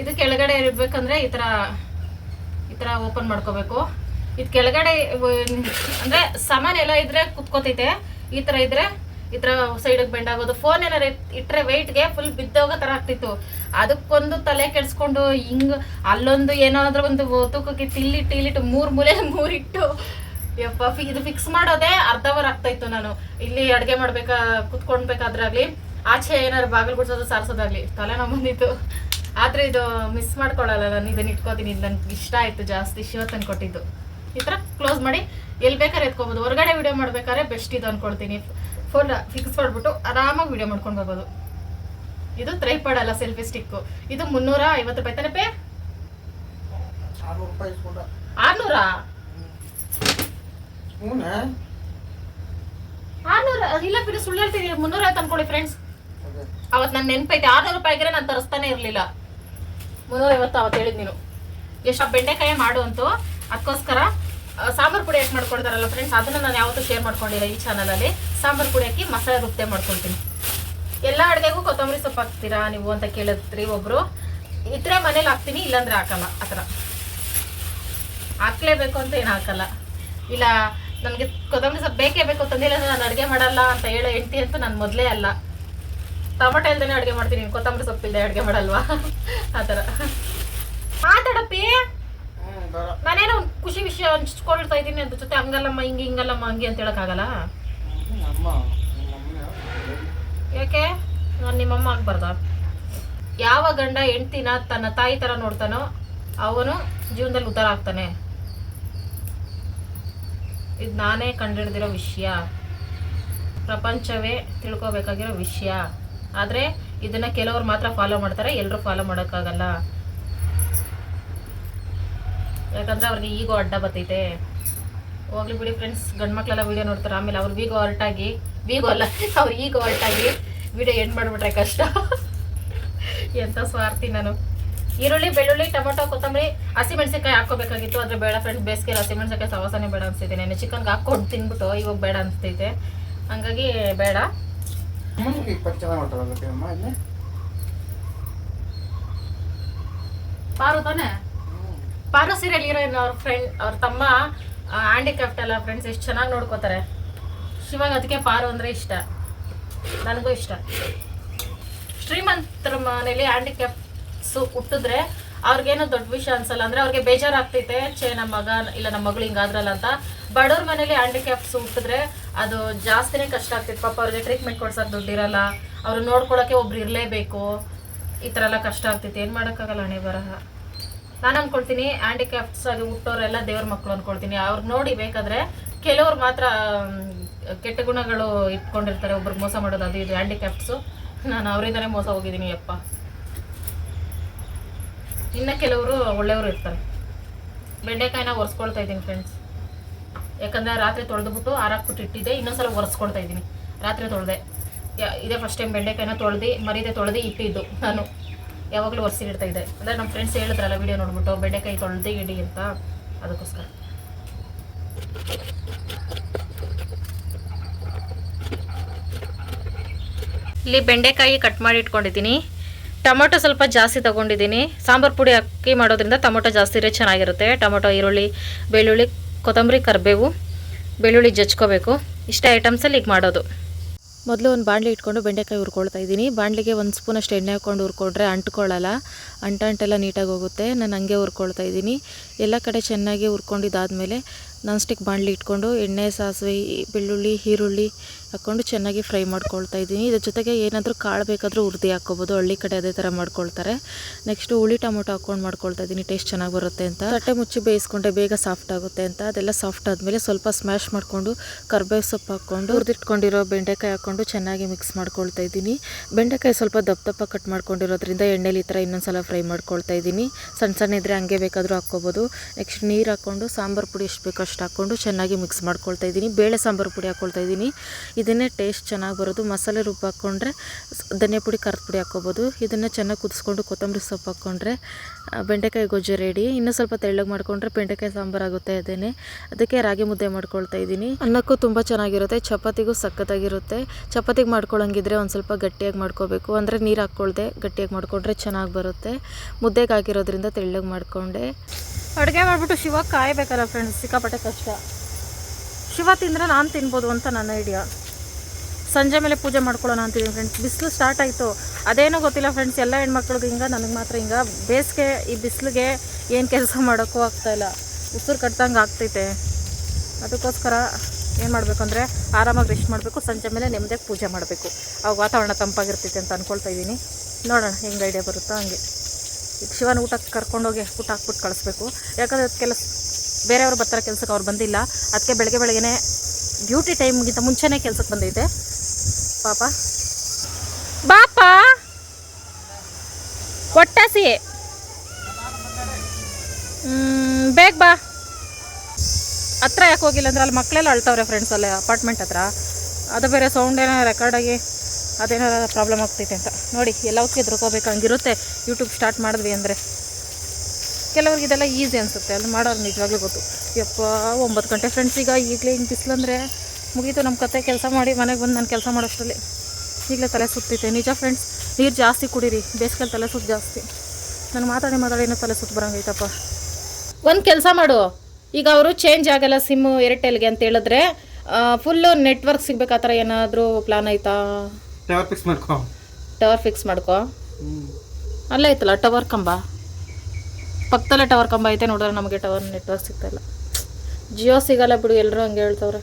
Speaker 1: ಇದು ಕೆಳಗಡೆ ಇರಬೇಕಂದ್ರೆ ಈ ತರ ಈ ತರ ಓಪನ್ ಮಾಡ್ಕೋಬೇಕು. ಇದು ಕೆಳಗಡೆ ಅಂದರೆ ಅಂದ್ರೆ ಸಾಮಾನ್ ಎಲ್ಲ ಇದ್ರೆ ಕುತ್ಕೋತೈತೆ. ಈ ತರ ಇದ್ರೆ ಈ ತರ ಸೈಡ್ ಬೆಂಡ್ ಆಗೋದು. ಫೋನ್ ಏನಾರ ಇಟ್ಟರೆ ವೆಯ್ಟ್ಗೆ ಫುಲ್ ಬಿದ್ದೋಗೋ ತರ ಆಗ್ತಿತ್ತು. ಅದಕ್ಕೊಂದು ತಲೆ ಕೆಡಿಸ್ಕೊಂಡು ಹಿಂಗೆ ಅಲ್ಲೊಂದು ಏನಾದರೂ ಒಂದು ತೂಕಕ್ಕೆ ತಿಲ್ಲಿಟ್ಟು ಇಲ್ಲಿಟ್ಟು ಮೂರು ಮೂಲೆ ಮೂರಿಟ್ಟು ಯಪ್ಪ ಇದು ಫಿಕ್ಸ್ ಮಾಡೋದೇ ಅರ್ಧ ಅವರ್ ಆಗ್ತಾ ಇತ್ತು ನಾನು. ಇಲ್ಲಿ ಅಡುಗೆ ಮಾಡ್ಬೇಕಾ ಕುತ್ಕೊಂಡ್ಬೇಕಾದ್ರಾಗ್ಲಿ ಆಚೆ ಏನಾರು ಬಾಗಿಲು ಬಿಡ್ಸೋದು ಸಾರಿಸೋದಾಗ್ಲಿ, ತಲೆ ನಾವು ಬಂದಿತ್ತು. ಆದರೆ ಇದು ಮಿಸ್ ಮಾಡ್ಕೊಳ್ಳಲ್ಲ ನಾನು, ಇದನ್ನ ಇಟ್ಕೋತೀನಿ, ಇದು ನನ್ಗೆ ಇಷ್ಟ ಆಯ್ತು ಜಾಸ್ತಿ ಶಿವ ತಂದು ಕೊಟ್ಟಿದ್ದು. ಈ ಥರ ಕ್ಲೋಸ್ ಮಾಡಿ ಎಲ್ಲಿ ಬೇಕಾದ್ರೆ ಎತ್ಕೋಬೋದು. ಹೊರಗಡೆ ವಿಡಿಯೋ ಮಾಡ್ಬೇಕಾದ್ರೆ ಬೆಸ್ಟ್ ಇದು ಅನ್ಕೊಳ್ತೀನಿ. ಫೋನ್ ಫಿಕ್ಸ್ ಮಾಡಿಬಿಟ್ಟು ಆರಾಮಾಗಿ ವಿಡಿಯೋ ಮಾಡ್ಕೊಂಡು ಹೋಗೋದು ಇದು ತ್ರೈಪಾಡ್ ಅಲ್ಲ ಸೆಲ್ಫಿ ಸ್ಟಿಕ್ ಇದು ಮುನ್ನೂರ ಐವತ್ತು ರೂಪಾಯಿ ತಾನೆ ಪೇ?
Speaker 2: ಆರ್ನೂರು
Speaker 1: ಆರ್ನೂರ? ಇಲ್ಲ ಬಿಡಿ ಸುಳ್ಳು ಹೇಳ್ತೀನಿ ಮುನ್ನೂರ ಐವತ್ತು ಅನ್ಕೊಳ್ಳಿ ಫ್ರೆಂಡ್ಸ್ ಅವತ್ತು ನನ್ನ ನೆನಪೈತೆ. ಆರ್ನೂರು ರೂಪಾಯಿಗೆ ನಾನು ತರಿಸ್ತಾನೆ ಇರಲಿಲ್ಲ. ಮುನ್ನೂರ ಐವತ್ತು ಅವತ್ತು ಹೇಳಿದ್ ನೀನು. ಎಷ್ಟು ಬೆಂಡೆಕಾಯಿ ಮಾಡು ಅಂತು. ಅದಕ್ಕೋಸ್ಕರ ಸಾಂಬಾರ್ ಪುಡಿ ಹಾಕಿ ಮಾಡ್ಕೊಡ್ತಾರಲ್ಲ ಫ್ರೆಂಡ್ಸ್ ಅದನ್ನ ನಾನು ಯಾವತ್ತೂ ಶೇರ್ ಮಾಡ್ಕೊಂಡಿಲ್ಲ ಈ ಚಾನಲಲ್ಲಿ ಸಾಂಬಾರ್ ಪುಡಿ ಹಾಕಿ ಮಸಾಲೆ ರುಬ್ತೆ ಮಾಡ್ಕೊಳ್ತೀನಿ. ಎಲ್ಲ ಅಡುಗೆಗೂ ಕೊತ್ತಂಬರಿ ಸೊಪ್ಪು ಹಾಕ್ತೀರಾ ನೀವು ಅಂತ ಕೇಳಿದ್ರಿ ಒಬ್ರು. ಇದ್ರೆ ಮನೇಲಿ ಹಾಕ್ತೀನಿ, ಇಲ್ಲಾಂದ್ರೆ ಹಾಕಲ್ಲ, ಆ ಥರ. ಹಾಕ್ಲೇಬೇಕು ಅಂತ ಏನು ಹಾಕಲ್ಲ. ಇಲ್ಲ, ನನಗೆ ಕೊತ್ತಂಬರಿ ಸೊಪ್ಪು ಬೇಕೇ ಬೇಕು, ತಂದಿಲ್ಲ ಅಂದ್ರೆ ನಾನು ಅಡುಗೆ ಮಾಡಲ್ಲ ಅಂತ ಹೇಳೋ ಹೆಂಡ್ತಿ ಅಂತೂ ನಾನು ಮೊದಲೇ ಅಲ್ಲ. ಟೊಮೊಟೊ ಇಲ್ದೇನೆ ಅಡುಗೆ ಮಾಡ್ತೀನಿ, ಕೊತ್ತಂಬರಿ ಸೊಪ್ಪು ಇಲ್ಲದೆ ಅಡುಗೆ ಮಾಡಲ್ವಾ? ಆ ಥರ. ಮಾತಾಡಪ್ಪಿ! ನಾನೇನೋ ಒಂದ್ ಖುಷಿ ವಿಷಯ ಹಂಚ್ಕೊಳ್ತಾ ಇದ್ದೀನಿ ಅದ್ರ ಜೊತೆ ಹಂಗಲ್ಲಮ್ಮ ಹಿಂಗೆ ಹಿಂಗಲ್ಲಮ್ಮ ಹಂಗೆ ಅಂತ ಹೇಳೋಕ್ಕಾಗಲ್ಲ? ಯಾಕೆ? ನಾನು ನಿಮ್ಮಮ್ಮ ಆಗ್ಬಾರ್ದ? ಯಾವ ಗಂಡ ಹೆಂಡ್ತಿನ ತನ್ನ ತಾಯಿ ಥರ ನೋಡ್ತಾನೋ ಅವನು ಜೀವನದಲ್ಲಿ ಉದ್ಧಾರ ಆಗ್ತಾನೆ. ಇದು ನಾನೇ ಕಂಡಿಡ್ದಿರೋ ವಿಷಯ. ಪ್ರಪಂಚವೇ ತಿಳ್ಕೊಬೇಕಾಗಿರೋ ವಿಷಯ. ಆದರೆ ಇದನ್ನ ಕೆಲವರು ಮಾತ್ರ ಫಾಲೋ ಮಾಡ್ತಾರೆ ಎಲ್ಲರೂ ಫಾಲೋ ಮಾಡೋಕ್ಕಾಗಲ್ಲ. ಯಾಕಂದ್ರೆ ಅವ್ರಿಗೆ ಈಗೋ ಅಡ್ಡ ಬರ್ತೈತೆ. ಹೋಗ್ಲಿ ಬಿಡಿ ಫ್ರೆಂಡ್ಸ್ ಗಂಡು ಮಕ್ಳೆಲ್ಲ ವಿಡಿಯೋ ನೋಡ್ತಾರೆ. ಆಮೇಲೆ ಅವ್ರು ವೀಗೋ ಹೊರಟಾಗಿ ವೀಗೋ ಅಲ್ಲ ಅವ್ರು ಈಗ ಹೊರಟಾಗಿ ವಿಡಿಯೋ ಎಂಡ್ ಮಾಡಿಬಿಟ್ರೆ ಕಷ್ಟ. ಎಂತ ಸ್ವಾರ್ಥಿ ನಾನು. ಈರುಳ್ಳಿ ಬೆಳ್ಳುಳ್ಳಿ ಟೊಮೊಟೊ ಕೊತ್ತಂಬರಿ ಹಸಿಮೆಣಸಿನ್ಕಾಯಿ ಹಾಕೋಬೇಕಾಗಿತ್ತು ಆದರೆ ಬೇಡ ಫ್ರೆಂಡ್ಸ್ ಬೇಸಿಗೆ ಹಸಿಮೆಣಸಿನ್ಕಾಯಿ ಸವಾಸನೆ ಬೇಡ ಅನ್ಸ್ತೈತೆ ನೆನೆ ಚಿಕನ್ಗೆ ಹಾಕೊಂಡು ತಿನ್ಬಿಟ್ಟು ಇವಾಗ ಬೇಡ ಅನಿಸ್ತೈತೆ. ಹಂಗಾಗಿ ಬೇಡ. ಪಾರು ತಾನೆ? ಪಾರು ಸೀರಿಯಲ್ ಹೀರೋಯಿನ್ ಅವ್ರ ಫ್ರೆಂಡ್ ಅವ್ರ ತಮ್ಮ ಹ್ಯಾಂಡಿಕ್ರಾಫ್ಟ್ ಎಲ್ಲ ಫ್ರೆಂಡ್ಸ್ ಎಷ್ಟು ಚೆನ್ನಾಗಿ ನೋಡ್ಕೋತಾರೆ. ಶಿವಾಗ ಅದಕ್ಕೆ ಪಾರು ಅಂದರೆ ಇಷ್ಟ. ನನಗೂ ಇಷ್ಟ. ಶ್ರೀಮಂತರ ಮನೇಲಿ ಹ್ಯಾಂಡಿಕ್ಯಾಪ್ಸು ಹುಟ್ಟಿದ್ರೆ ಅವ್ರಿಗೇನೋ ದೊಡ್ಡ ವಿಷಯ ಅನ್ಸಲ್ಲ. ಅಂದರೆ ಅವ್ರಿಗೆ ಬೇಜಾರಾಗ್ತೈತೆ, ಛೇ ನಮ್ಮ ಮಗ, ಇಲ್ಲ ನಮ್ಮ ಮಗಳು ಹಿಂಗಾದ್ರಲ್ಲ ಅಂತ. ಬಡವ್ರ ಮನೇಲಿ ಹ್ಯಾಂಡಿಕ್ಯಾಪ್ಸ್ ಹುಟ್ಟಿದ್ರೆ ಅದು ಜಾಸ್ತಿನೇ ಕಷ್ಟ ಆಗ್ತಿತ್ತು. ಪಾಪ ಅವ್ರಿಗೆ ಟ್ರೀಟ್ಮೆಂಟ್ ಕೊಡ್ಸೋಕೆ ದುಡ್ಡಿರಲ್ಲ ಅವ್ರು ನೋಡ್ಕೊಳ್ಳೋಕ್ಕೆ ಒಬ್ರು ಇರಲೇಬೇಕು. ಈ ಥರ ಎಲ್ಲ ಕಷ್ಟ ಆಗ್ತಿತ್ತು. ಏನು ಮಾಡೋಕ್ಕಾಗಲ್ಲ ಹಣೆ ಬರಹ. ನಾನು ಅನ್ಕೊಳ್ತೀನಿ ಹ್ಯಾಂಡಿಕ್ಯಾಪ್ಟ್ಸ್ ಆಗಿ ಹುಟ್ಟೋರೆಲ್ಲ ದೇವ್ರ ಮಕ್ಕಳು ಅನ್ಕೊಳ್ತೀನಿ. ಅವ್ರು ನೋಡಿ ಬೇಕಾದ್ರೆ ಕೆಲವ್ರು ಮಾತ್ರ ಕೆಟ್ಟ ಗುಣಗಳು ಇಟ್ಕೊಂಡಿರ್ತಾರೆ, ಒಬ್ರು ಮೋಸ ಮಾಡೋದು ಅದು ಇದು ಹ್ಯಾಂಡಿಕ್ಯಾಪ್ಟ್ಸು ನಾನು ಅವರಿಂದನೇ ಮೋಸ ಹೋಗಿದ್ದೀನಿ ಯಪ್ಪ. ಇನ್ನು ಕೆಲವರು ಒಳ್ಳೆಯವರು ಇರ್ತಾರೆ. ಬೆಂಡೆಕಾಯಿನ ಒರೆಸ್ಕೊಳ್ತಾ ಇದ್ದೀನಿ ಫ್ರೆಂಡ್ಸ್ ಯಾಕಂದರೆ ರಾತ್ರಿ ತೊಳೆದ್ಬಿಟ್ಟು ಆರಾಕ್ಬಿಟ್ಟು ಇಟ್ಟಿದ್ದೆ, ಇನ್ನೊಂದ್ಸಲ ಒರೆಸ್ಕೊಳ್ತಾ ಇದ್ದೀನಿ. ರಾತ್ರಿ ತೊಳೆದೆ. ಇದೇ ಫಸ್ಟ್ ಟೈಮ್ ಬೆಂಡೆಕಾಯಿನ ತೊಳೆದು, ಮರಿದೆ ತೊಳೆದು ಇಟ್ಟಿದ್ದು ನಾನು. ಯಾವಾಗಲೂ ಒರೆಸಿ ಇಡ್ತಾ ಇದ್ದೆ ಅಂದರೆ ನಮ್ಮ ಫ್ರೆಂಡ್ಸ್ ಹೇಳಿದ್ರಲ್ಲ ವಿಡಿಯೋ ನೋಡ್ಬಿಟ್ಟು, ಬೆಂಡೆಕಾಯಿ ತೊಳೆದೇ ಇಡಿ ಅಂತ. ಅದಕ್ಕೋಸ್ಕರ. ಇಲ್ಲಿ ಬೆಂಡೆಕಾಯಿ ಕಟ್ ಮಾಡಿ ಇಟ್ಕೊಂಡಿದ್ದೀನಿ. ಟೊಮೊಟೊ ಸ್ವಲ್ಪ ಜಾಸ್ತಿ ತಗೊಂಡಿದ್ದೀನಿ. ಸಾಂಬಾರು ಪುಡಿ ಅಕ್ಕಿ ಮಾಡೋದ್ರಿಂದ ಟೊಮೊಟೊ ಜಾಸ್ತಿ ಇರೋ ಚೆನ್ನಾಗಿರುತ್ತೆ. ಟೊಮೊಟೊ, ಈರುಳ್ಳಿ, ಬೆಳ್ಳುಳ್ಳಿ, ಕೊತ್ತಂಬರಿ, ಕರಿಬೇವು, ಬೆಳ್ಳುಳ್ಳಿ ಜಜ್ಕೋಬೇಕು. ಇಷ್ಟ ಐಟಮ್ಸಲ್ಲಿ ಈಗ ಮಾಡೋದು. ಮೊದಲು ಒಂದು ಬಾಣಲಿ ಇಟ್ಕೊಂಡು ಬೆಂಡೆಕಾಯಿ ಹುರ್ಕೊಳ್ತಾ ಇದ್ದೀನಿ. ಬಾಣಲಿಗೆ ಒಂದು ಸ್ಪೂನಷ್ಟು ಎಣ್ಣೆ ಹಾಕ್ಕೊಂಡು ಹುರ್ಕೊಂಡ್ರೆ ಅಂಟ್ಕೊಳ್ಳಲ್ಲ. ಅಂಟಂಟೆಲ್ಲ ನೀಟಾಗಿ ಹೋಗುತ್ತೆ. ನಾನು ಹಂಗೆ ಹುರ್ಕೊಳ್ತಾ ಇದ್ದೀನಿ. ಎಲ್ಲ ಕಡೆ ಚೆನ್ನಾಗಿ ಹುರ್ಕೊಂಡಿದ್ದಾದಮೇಲೆ ನಾನ್ ಸ್ಟಿಕ್ ಬಾಣಲಿ ಇಟ್ಕೊಂಡು ಎಣ್ಣೆ, ಸಾಸಿವೆ, ಬೆಳ್ಳುಳ್ಳಿ, ಈರುಳ್ಳಿ ಹಾಕ್ಕೊಂಡು ಚೆನ್ನಾಗಿ ಫ್ರೈ ಮಾಡ್ಕೊಳ್ತಾ ಇದ್ದೀನಿ. ಇದ್ರ ಜೊತೆಗೆ ಏನಾದರೂ ಕಾಳು ಬೇಕಾದರೂ ಉರ್ದಿ ಹಾಕ್ಕೋಬೋದು. ಹಳ್ಳಿ ಕಡೆ ಅದೇ ಥರ ಮಾಡ್ಕೊಳ್ತಾರೆ. ನೆಕ್ಸ್ಟು ಹುಳಿ ಟೊಮೊಟೊ ಹಾಕ್ಕೊಂಡು ಮಾಡ್ಕೊಳ್ತಾ ಇದ್ದೀನಿ. ಟೇಸ್ಟ್ ಚೆನ್ನಾಗಿ ಬರುತ್ತೆ ಅಂತ. ತಟ್ಟೆ ಮುಚ್ಚಿ ಬೇಯಿಸ್ಕೊಂಡೆ ಬೇಗ ಸಾಫ್ಟ್ ಆಗುತ್ತೆ ಅಂತ. ಅದೆಲ್ಲ ಸಾಫ್ಟ್ ಆದಮೇಲೆ ಸ್ವಲ್ಪ ಸ್ಮ್ಯಾಶ್ ಮಾಡಿಕೊಂಡು ಕರ್ಬೇವು ಸೊಪ್ಪು ಹಾಕ್ಕೊಂಡು ಉರ್ದಿಟ್ಕೊಂಡಿರೋ ಬೆಂಡೆಕಾಯಿ ಹಾಕ್ಕೊಂಡು ಚೆನ್ನಾಗಿ ಮಿಕ್ಸ್ ಮಾಡ್ಕೊಳ್ತಾ ಇದ್ದೀನಿ. ಬೆಂಡೆಕಾಯಿ ಸ್ವಲ್ಪ ದಪ್ಪ ದಪ್ಪ ಕಟ್ ಮಾಡ್ಕೊಂಡಿರೋದ್ರಿಂದ ಎಣ್ಣೆಲಿ ಈ ಥರ ಇನ್ನೊಂದ್ಸಲ ಫ್ರೈ ಮಾಡ್ಕೊಳ್ತಾ ಇದ್ದೀನಿ. ಸಣ್ಣ ಸಣ್ಣ ಇದ್ದರೆ ಹಂಗೆ ಬೇಕಾದರೂ ಹಾಕ್ಕೋಬೋದು. ನೆಕ್ಸ್ಟ್ ನೀರು ಹಾಕ್ಕೊಂಡು ಸಾಂಬಾರು ಪುಡಿ ಎಷ್ಟು ಬೇಕೋ ಅಷ್ಟು ಹಾಕ್ಕೊಂಡು ಚೆನ್ನಾಗಿ ಮಿಕ್ಸ್ ಮಾಡ್ಕೊಳ್ತಾ ಇದ್ದೀನಿ. ಬೇಳೆ ಸಾಂಬಾರು ಪುಡಿ ಹಾಕ್ಕೊಳ್ತಾ ಇದ್ದೀನಿ. ಇದನ್ನೇ ಟೇಸ್ಟ್ ಚೆನ್ನಾಗಿ ಬರೋದು. ಮಸಾಲೆ ರುಬ್ಬು ಹಾಕ್ಕೊಂಡ್ರೆ ಧನಿಯಾ ಪುಡಿ, ಖಾರದ ಪುಡಿ ಹಾಕ್ಕೋಬೋದು ಇದನ್ನು ಚೆನ್ನಾಗಿ ಕುದಿಸ್ಕೊಂಡು ಕೊತ್ತಂಬರಿ ಸೊಪ್ಪು ಹಾಕ್ಕೊಂಡ್ರೆ ಬೆಂಡೆಕಾಯಿ ಗೊಜ್ಜು ರೆಡಿ ಇನ್ನೂ ಸ್ವಲ್ಪ ತೆಳ್ಳಗೆ ಮಾಡ್ಕೊಂಡ್ರೆ ಬೆಂಡೆಕಾಯಿ ಸಾಂಬಾರು ಆಗುತ್ತೆ ಅದೇನೆ. ಅದಕ್ಕೆ ರಾಗಿ ಮುದ್ದೆ ಮಾಡ್ಕೊಳ್ತಾ ಇದ್ದೀನಿ. ಅನ್ನಕ್ಕೂ ತುಂಬ ಚೆನ್ನಾಗಿರುತ್ತೆ. ಚಪಾತಿಗೂ ಸಖತ್ತಾಗಿರುತ್ತೆ. ಚಪಾತಿಗೆ ಮಾಡ್ಕೊಳ್ಳೋಂಗಿದ್ರೆ ಒಂದು ಸ್ವಲ್ಪ ಗಟ್ಟಿಯಾಗಿ ಮಾಡ್ಕೋಬೇಕು. ಅಂದರೆ ನೀರು ಹಾಕ್ಕೊಳ್ದೆ ಗಟ್ಟಿಯಾಗಿ ಮಾಡಿಕೊಂಡ್ರೆ ಚೆನ್ನಾಗಿ ಬರುತ್ತೆ. ಮುದ್ದೆಗೆ ಹಾಕಿರೋದ್ರಿಂದ ತೆಳ್ಳಗೆ ಮಾಡ್ಕೊಂಡೆ. ಅಡುಗೆ ಮಾಡಿಬಿಟ್ಟು ಶಿವ ಕಾಯಬೇಕಲ್ಲ ಫ್ರೆಂಡ್ಸ್ ಸಿಕ್ಕಾಪಟ್ಟೆ ಕಷ್ಟ. ಶಿವ ತಿಂದರೆ ನಾನು ತಿನ್ಬೋದು ಅಂತ ನನ್ನ ಐಡಿಯಾ ಸಂಜೆ ಮೇಲೆ ಪೂಜೆ ಮಾಡ್ಕೊಳ್ಳೋಣ ಅಂತಿದ್ದೀನಿ ಫ್ರೆಂಡ್ಸ್ ಬಿಸಿಲು ಸ್ಟಾರ್ಟ್ ಆಯಿತು. ಅದೇನೋ ಗೊತ್ತಿಲ್ಲ ಫ್ರೆಂಡ್ಸ್ ಎಲ್ಲ ಹೆಣ್ಮಕ್ಳಿಗೆ ಹಿಂಗೆ, ನನಗೆ ಮಾತ್ರ ಹಿಂಗೆ. ಬೇಸಿಗೆ, ಈ ಬಿಸಿಲಿಗೆ ಏನು ಕೆಲಸ ಮಾಡೋಕ್ಕೂ ಆಗ್ತಾಯಿಲ್ಲ ಉಸಿರು ಕಟ್ದಂಗೆ ಆಗ್ತೈತೆ. ಅದಕ್ಕೋಸ್ಕರ ಏನು ಮಾಡಬೇಕು ಅಂದರೆ ಆರಾಮಾಗಿ ರೆಸ್ಟ್ ಮಾಡಬೇಕು, ಸಂಜೆ ಮೇಲೆ ನೆಮ್ಮದಿಯಾಗಿ ಪೂಜೆ ಮಾಡಬೇಕು. ಆ ವಾತಾವರಣ ತಂಪಾಗಿರ್ತೈತೆ ಅಂತ ಅಂದ್ಕೊಳ್ತಾ ಇದ್ದೀನಿ. ನೋಡೋಣ ಹೆಂಗೆ ಐಡಿಯಾ ಬರುತ್ತೋ ಹಂಗೆ. ಈಗ ಶಿವನ ಊಟಕ್ಕೆ ಕರ್ಕೊಂಡೋಗಿ ಊಟ ಹಾಕ್ಬಿಟ್ಟು ಕಳಿಸ್ಬೇಕು. ಯಾಕಂದರೆ ಅದು ಕೆಲಸ, ಬೇರೆಯವರು ಬರ್ತಾರೆ ಕೆಲಸಕ್ಕೆ ಅವ್ರು ಬಂದಿಲ್ಲ. ಅದಕ್ಕೆ ಬೆಳಗ್ಗೆ ಬೆಳಗ್ಗೆ ಡ್ಯೂಟಿ ಟೈಮ್ಗಿಂತ ಮುಂಚೆನೇ ಕೆಲಸಕ್ಕೆ ಬಂದೈತೆ. ಪಾಪ. ಬಾಪ! ಒಟ್ಟಾಸಿ. ಬೇಗ ಬಾ. ಹತ್ರ ಯಾಕೆ ಹೋಗಿಲ್ಲ ಅಂದ್ರೆ ಅಲ್ಲಿ ಮಕ್ಕಳೆಲ್ಲ ಅಳ್ತಾವ್ರೆ ಫ್ರೆಂಡ್ಸ್ ಅಲ್ಲೇ ಅಪಾರ್ಟ್ಮೆಂಟ್ ಹತ್ರ. ಅದು ಬೇರೆ ಸೌಂಡ್ ಏನೋ ರೆಕಾರ್ಡಾಗಿ ಅದೇನೋ ಪ್ರಾಬ್ಲಮ್ ಆಗ್ತೈತೆ ಅಂತ. ನೋಡಿ ಎಲ್ಲವಕ್ಕೆ ಎದುರ್ಕೋಬೇಕು, ಹಂಗಿರುತ್ತೆ. ಯೂಟ್ಯೂಬ್ ಸ್ಟಾರ್ಟ್ ಮಾಡಿದ್ವಿ ಅಂದರೆ ಕೆಲವ್ರಿಗೆ ಇದೆಲ್ಲ ಈಸಿ ಅನಿಸುತ್ತೆ ಅಲ್ಲಿ ಮಾಡೋರು ನಿಜವಾಗ್ಲೂ ಗೊತ್ತು. ಯಪ್ಪ ಒಂಬತ್ತು ಗಂಟೆ ಫ್ರೆಂಡ್ಸ್ ಈಗ ಈಗಲೇ ಹಿಂಗೆ ಬಿಸಿಲಂದರೆ ಮುಗೀತು ನಮ್ಮ ಕತೆ ಕೆಲಸ ಮಾಡಿ ಮನೆಗೆ ಬಂದು ನಾನು ಕೆಲಸ ಮಾಡೋಷ್ಟರಲ್ಲಿ. ಈಗಲೇ ತಲೆ ಸುತ್ತೈತೆ ನಿಜ ಫ್ರೆಂಡ್ಸ್ ನೀರು ಜಾಸ್ತಿ ಕುಡೀರಿ ಬೇಸಿಗೆಲಿ ತಲೆ ಸುತ್ತು ಜಾಸ್ತಿ. ನಾನು ಮಾತಾಡಿ ಮಾತಾಡಿ ಏನೋ ತಲೆ ಸುತ್ತು ಬರೋಂಗೈತಪ್ಪ ಒಂದು ಕೆಲಸ ಮಾಡು. ಈಗ ಅವರು ಚೇಂಜ್ ಆಗಲ್ಲ ಸಿಮ್ಮು ಏರ್ಟೆಲ್ಗೆ ಅಂತ ಹೇಳಿದ್ರೆ ಫುಲ್ಲು ನೆಟ್ವರ್ಕ್ ಸಿಗ್ಬೇಕು ಆ ಥರ ಏನಾದರೂ ಪ್ಲಾನ್ ಆಯ್ತಾ?
Speaker 2: ಟವರ್ ಫಿಕ್ಸ್ ಮಾಡ್ಕೊ.
Speaker 1: ಟವರ್ ಫಿಕ್ಸ್ ಮಾಡ್ಕೋ. ಅಲ್ಲೇ ಐತಲ್ಲ ಟವರ್ ಕಂಬ? ಪಕ್ಕದಲ್ಲೇ ಟವರ್ ಕಂಬ ಐತೆ ನೋಡಿದ್ರೆ ನಮಗೆ ಟವರ್ ನೆಟ್ವರ್ಕ್ ಸಿಗ್ತಾಯಿಲ್ಲ ಜಿಯೋ ಸಿಗಲ್ಲ ಬಿಡು ಎಲ್ಲರೂ ಹಂಗೆ ಹೇಳ್ತವ್ರೆ.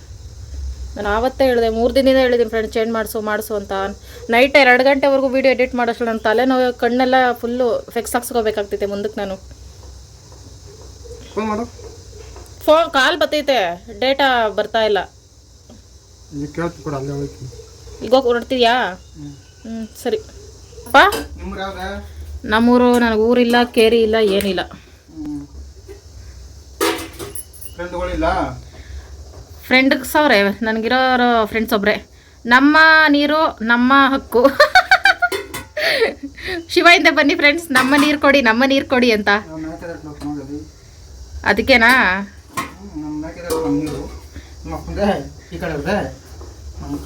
Speaker 1: ನಾನು ಆವತ್ತೇ ಹೇಳಿದೆ ಮೂರು ದಿನದಿಂದ ಹೇಳಿದ್ದೀನಿ ಫ್ರೆಂಡ್ ಚೇಂಜ್ ಮಾಡಿಸು ಮಾಡಿಸು ಅಂತ. ನೈಟ್ ಎರಡು ಗಂಟೆವರೆಗೂ ವೀಡಿಯೋ ಎಡಿಟ್ ಮಾಡೋಷ್ಟು ನನ್ನ ತಲೆನೋವು ಕಣ್ಣೆಲ್ಲ ಫುಲ್ಲು ಫೆಕ್ಸ್ ಹಾಕ್ಸ್ಕೋಬೇಕಾಗ್ತೈತೆ ಮುಂದಕ್ಕೆ ನಾನು.
Speaker 2: ಫೋನ್
Speaker 1: ಕಾಲ್ ಬರ್ತೈತೆ ಡೇಟಾ ಬರ್ತಾ ಇಲ್ಲ. ಈಗ ಹೋಗಿ ಹೊರಡ್ತಿದ್ಯಾ? ಹ್ಞೂ ಸರಿ. ಅಪ್ಪ? ನಮ್ಮೂರು ನನಗೆ ಊರಿಲ್ಲ ಕೇರಿ ಇಲ್ಲ ಏನಿಲ್ಲ.
Speaker 2: ಫ್ರೆಂಡ್ಗಳಿಲ್ಲ
Speaker 1: ಫ್ರೆಂಡ್ಗೆ ನನಗಿರೋ ನನಗಿರೋರು ಫ್ರೆಂಡ್ಸ್ ಒಬ್ಬರೇ ನಮ್ಮ ನೀರು ನಮ್ಮ ಹಕ್ಕು. ಶಿವಯಿಂದ ಬನ್ನಿ ಫ್ರೆಂಡ್ಸ್ ನಮ್ಮ ನೀರು ಕೊಡಿ ನಮ್ಮ ನೀರು ಕೊಡಿ ಅಂತ. ಅದಕ್ಕೇನಾ?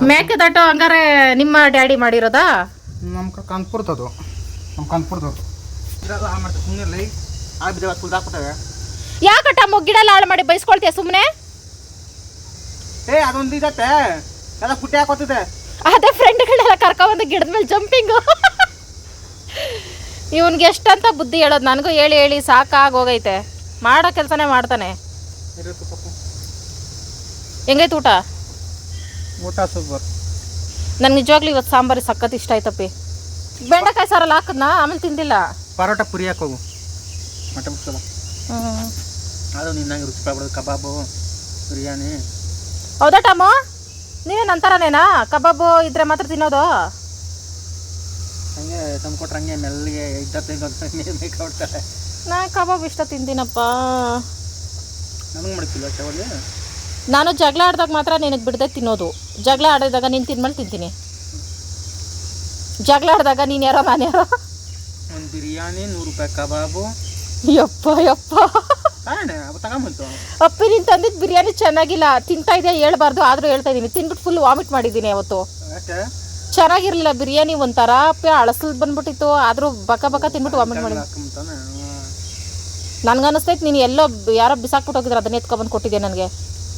Speaker 2: ಮೇಕೆ ನಮ್ಮ
Speaker 1: ಹಂಗಾರೆ ನಿಮ್ಮ ಡ್ಯಾಡಿ ಮಾಡಿರೋದಾ?
Speaker 2: ನಮ್ಮ ಕಾನ್ಪುರದದು ನಮ್ಮ ಹಾಳು ಮಾಡ್ತಾರೆ ಸುಮ್ಮನೆ ಆ ಬಿದ್ದಾವ ಕುಲ್ದಾಕ್ಬಿಟ್ಟವೆ
Speaker 1: ಯಾಕಟ್ಟ ಮೊಗ್ಗಿಡಲ್ಲ ಹಾಳು ಮಾಡಿ ಬೈಸ್ಕೊಳ್ತೀಯ ಸುಮ್ಮನೆ
Speaker 2: ಏ ಅದೊಂದು ಇದತ್ತೆ. ಎಲ್ಲ ಪುಟ್ಟಿ ಹಾಕೋತಿದೆ
Speaker 1: ಅದೇ ಕರ್ಕೊಂಬಂದು ಗಿಡದ ಮೇಲೆ ಜಂಪಿಂಗು ಇವನ್ಗೆ ಎಷ್ಟಂತ ಬುದ್ಧಿ ಹೇಳೋದು ನನಗೂ ಹೇಳಿ ಹೇಳಿ ಸಾಕಾಗೋಗೈತೆ ಮಾಡೋ ಕೆಲಸನೇ ಮಾಡ್ತಾನೆ. ಹೆಂಗೈತೆ ಊಟ?
Speaker 2: ಊಟ ಸೂಪರ್.
Speaker 1: ನನ್ಗೆ ನಿಜವಾಗ್ಲೂ ಇವತ್ತು ಸಾಂಬಾರು ಸಖತ್ ಇಷ್ಟ ಆಯ್ತಪ್ಪಿ. ಬೆಂಡೆಕಾಯಿ ಸಾರಲ್ಲ ಹಾಕದ್ನಾ? ಆಮೇಲೆ ತಿಂದಿಲ್ಲ?
Speaker 2: ಪರೋಟ ಪುರಿ ಹಾಕೋಗು ಮಟನ್
Speaker 1: ಮಸಾಲ.
Speaker 2: ಅದು ನಿನ್ನಂಗೆ ರುಚಿ ಪಡ್ಬಿಡೋದು ಕಬಾಬು ಬಿರಿಯಾನಿ.
Speaker 1: ಹೌದಾ ಟಮ್ಮ ನೀವೇ ನಂತರನೇನಾ ಕಬಾಬು ಇದ್ರೆ ಮಾತ್ರ ತಿನ್ನೋದು?
Speaker 2: ಹಂಗೆ ತಂದ್ಕೊಟ್ರೆ ಹಂಗೆ ಮೆಲ್ಲಿಗೆ ಇದ್ದ ಮೇಯ್ಕೊಡ್ತಾರೆ
Speaker 1: ನಾ ಕಬಾಬ್ ಇಷ್ಟ ತಿಂತೀನಪ್ಪ
Speaker 2: ನನಗೆ ಮಾಡ್ತಿಲ್ಲ
Speaker 1: ನಾನು ಜಗಳ ಆಡ್ದಾಗ ಮಾತ್ರ ನಿನಗೆ ಬಿಡದೆ ತಿನ್ನೋದು. ಜಗಳ ಆಡಿದಾಗ ನೀನು ತಿನ್ಮೇಲೆ ತಿಂತೀನಿ. ಜಗಳ ಆಡಿದಾಗ ನೀನು ಯಾರೋ ನಾನು ಯಾರೋ?
Speaker 2: ಒಂದು ಬಿರಿಯಾನಿ ನೂರು ರೂಪಾಯಿ ಕಬಾಬು.
Speaker 1: ಯಪ್ಪ ಯಪ್ಪ.
Speaker 2: ತಗೊಂಬಂತು.
Speaker 1: ಅಪ್ಪಿ ನೀನು ತಂದಿದ್ದು ಬಿರಿಯಾನಿ ಚೆನ್ನಾಗಿಲ್ಲ. ತಿಂತಾ ಇದೆಯಾ ಹೇಳ್ಬಾರ್ದು ಆದರೂ ಹೇಳ್ತಾ ಇದ್ದೀನಿ ತಿಂದ್ಬಿಟ್ಟು ಫುಲ್ ವಾಮಿಟ್ ಮಾಡಿದ್ದೀನಿ ಅವತ್ತು ಚೆನ್ನಾಗಿರ್ಲಿಲ್ಲ ಬಿರಿಯಾನಿ ಒಂಥರ. ಅಪ್ಪಿ ಅಳಸಲ್ ಬಂದ್ಬಿಟ್ಟಿತ್ತು. ಆದರೂ ಬಕ ಬಕ ತಿನ್ಬಿಟ್ಟು ವಾಮಿಟ್ ಮಾಡಿ ನನಗನ್ನಿಸ್ತೈತೆ ನೀನು ಎಲ್ಲೋ ಯಾರೋ ಬಿಸಾಕ್ಬಿಟ್ಟು ಹೋಗಿದ್ರು ಅದನ್ನ ಎತ್ಕೊಬಂದು ಕೊಟ್ಟಿದ್ದೆ ನನಗೆ?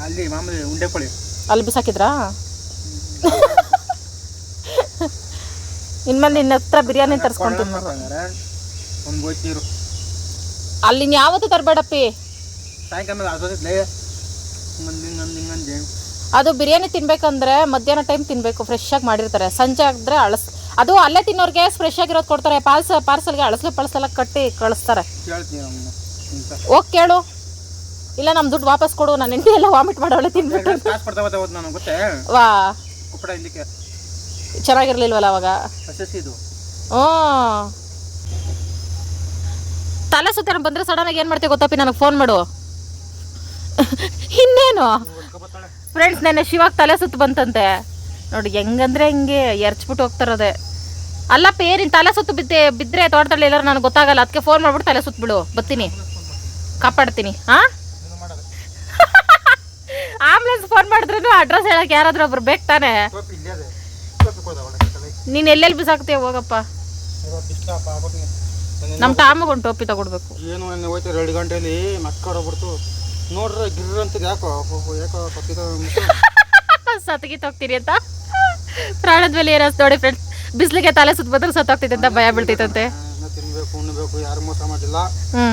Speaker 2: ಅಲ್ಲಿ ಮಾಮೂಲಿ ಉಂಡೆ ಕೊಳಿ.
Speaker 1: ಅಲ್ಲಿ ಬಿಸಾಕಿದ್ರಾ? ಇನ್ಮೇಲೆ ನಿನ್ನ ಹತ್ರ ಬಿರಿಯಾನಿ ತರಿಸ್ಕೊಂತೀನಿ
Speaker 2: ಒಂದು
Speaker 1: ಅಲ್ಲಿ ಯಾವತ್ತೂ ತರಬೇಡಪ್ಪಿ.
Speaker 2: ಸಾಯಂಕಾಲ ಅದು
Speaker 1: ಬಿರಿಯಾನಿ ತಿನ್ಬೇಕಂದ್ರೆ ಮಧ್ಯಾಹ್ನ ಟೈಮ್ ತಿನ್ನಬೇಕು ಫ್ರೆಶ್ ಆಗಿ ಮಾಡಿರ್ತಾರೆ. ಸಂಜೆ ಆಗಿದ್ರೆ ಅಳಸ್ ಅದು ಅಲ್ಲೇ ತಿನ್ನೋರಿಗೆ ಫ್ರೆಶ್ ಆಗಿರೋದು ಕೊಡ್ತಾರೆ. ಪಾರ್ಸ್ ಪಾರ್ಸಲ್ಗೆ ಅಳಸಲು ಪಳಸಲ ಕಟ್ಟಿ ಕಳಿಸ್ತಾರೆ.
Speaker 2: ಓಕೆ
Speaker 1: ಹೋಗಿ ಕೇಳು. ಇಲ್ಲ ನಮ್ಮ ದುಡ್ಡು ವಾಪಸ್ ಕೊಡು ನಾನು ಹೆಂಡತಿ ಎಲ್ಲ ವಾಮಿಟ್ ಮಾಡೋಳೆ ತಿನ್ಬಿಟ್ಟು. ವಾ. ಚೆನ್ನಾಗಿರ್ಲಿಲ್ವಲ್ಲ ಅವಾಗ?
Speaker 2: ಇದು.
Speaker 1: ಹ್ಞೂ. ತಲೆ ಸುತ್ತ ಬಂದರೆ ಸಡನ್ನಾಗಿ ಏನು ಮಾಡ್ತೀವಿ ಗೊತ್ತಪ್ಪಿ? ನನಗೆ ಫೋನ್ ಮಾಡು. ಇನ್ನೇನು? ಫ್ರೆಂಡ್ಸ್ ನೆನ್ನೆ ಶಿವಾಗ ತಲೆ ಸುತ್ತು ಬಂತಂತೆ. ನೋಡಿ ಹೆಂಗಂದ್ರೆ ಹಿಂಗೆ ಎರ್ಚ್ಬಿಟ್ಟು ಹೋಗ್ತಾರದೆ ಅಲ್ಲ ಪೇರಿನ ತಲೆ ಸುತ್ತು ಬಿದ್ದೆ ಬಿದ್ದರೆ ತೋಟದಲ್ಲಿ ಎಲ್ಲರೂ ನನಗೆ ಗೊತ್ತಾಗಲ್ಲ. ಅದಕ್ಕೆ ಫೋನ್ ಮಾಡ್ಬಿಟ್ಟು ತಲೆ ಸುತ್ತಬಿಡು ಬಿಡು. ಬತ್ತೀನಿ ಕಾಪಾಡ್ತೀನಿ. ಹಾಂ ಆಂಬುಲೆನ್ಸ್ ಫೋನ್ ಮಾಡಿದ್ರು ಅಡ್ರೆಸ್ ಹೇಳಕ್ಕೆ ಯಾರಾದ್ರೂ ಒಬ್ರು ಬೇಕು ತಾನೆ
Speaker 2: ಟೋಪಿ ಇಲ್ಲೇ ಅದೇ ಟೋಪಿ ಕೊಡ್ದ ಒಳ್ಳೆ ತಲೆ
Speaker 1: ನೀನು ಎಲ್ಲೆಲ್ಲಿ ಬಿಸಾಕ್ತೀಯ ಹೋಗಪ್ಪ. ನಮ್ಮ ಟಾಮಿಗೆ ಒಂದು ಟೋಪಿ ತಗೊಡ್ಬೇಕು.
Speaker 2: ಏನು ನೆನ್ನೆ ಹೋಯ್ತು ಎರಡು ಗಂಟೆಯಲ್ಲಿ ಮಕ್ಕಳು ಬಿಡ್ತು ನೋಡ್ರೆ ಗಿರ್ರ ಅಂತ ಯಾಕೋ? ಯಾಕೋ ಸತ್ತಿದ
Speaker 1: ಸತ್ತಗಿತ್ತು ಹೋಗ್ತೀರಿ ಅಂತ. ಪ್ರಾಣದ ಮೇಲೆ ಏನಾಯ್ತು ನೋಡಿ ಫ್ರೆಂಡ್ಸ್ ಬಿಸಿಲಿಗೆ ತಲೆ ಸುತ್ತ ಬಂದ್ರೆ ಸತ್ತೋಗ್ತಿದೆ ಅಂತ ಭಯ ಬೀಳ್ತೈತಂತೆ
Speaker 2: ತಿನ್ಬೇಕು ಉಣ್ಬೇಕು ಯಾರು ಮೋಸ ಮಾಡಿಲ್ಲ
Speaker 1: ಹ್ಞೂ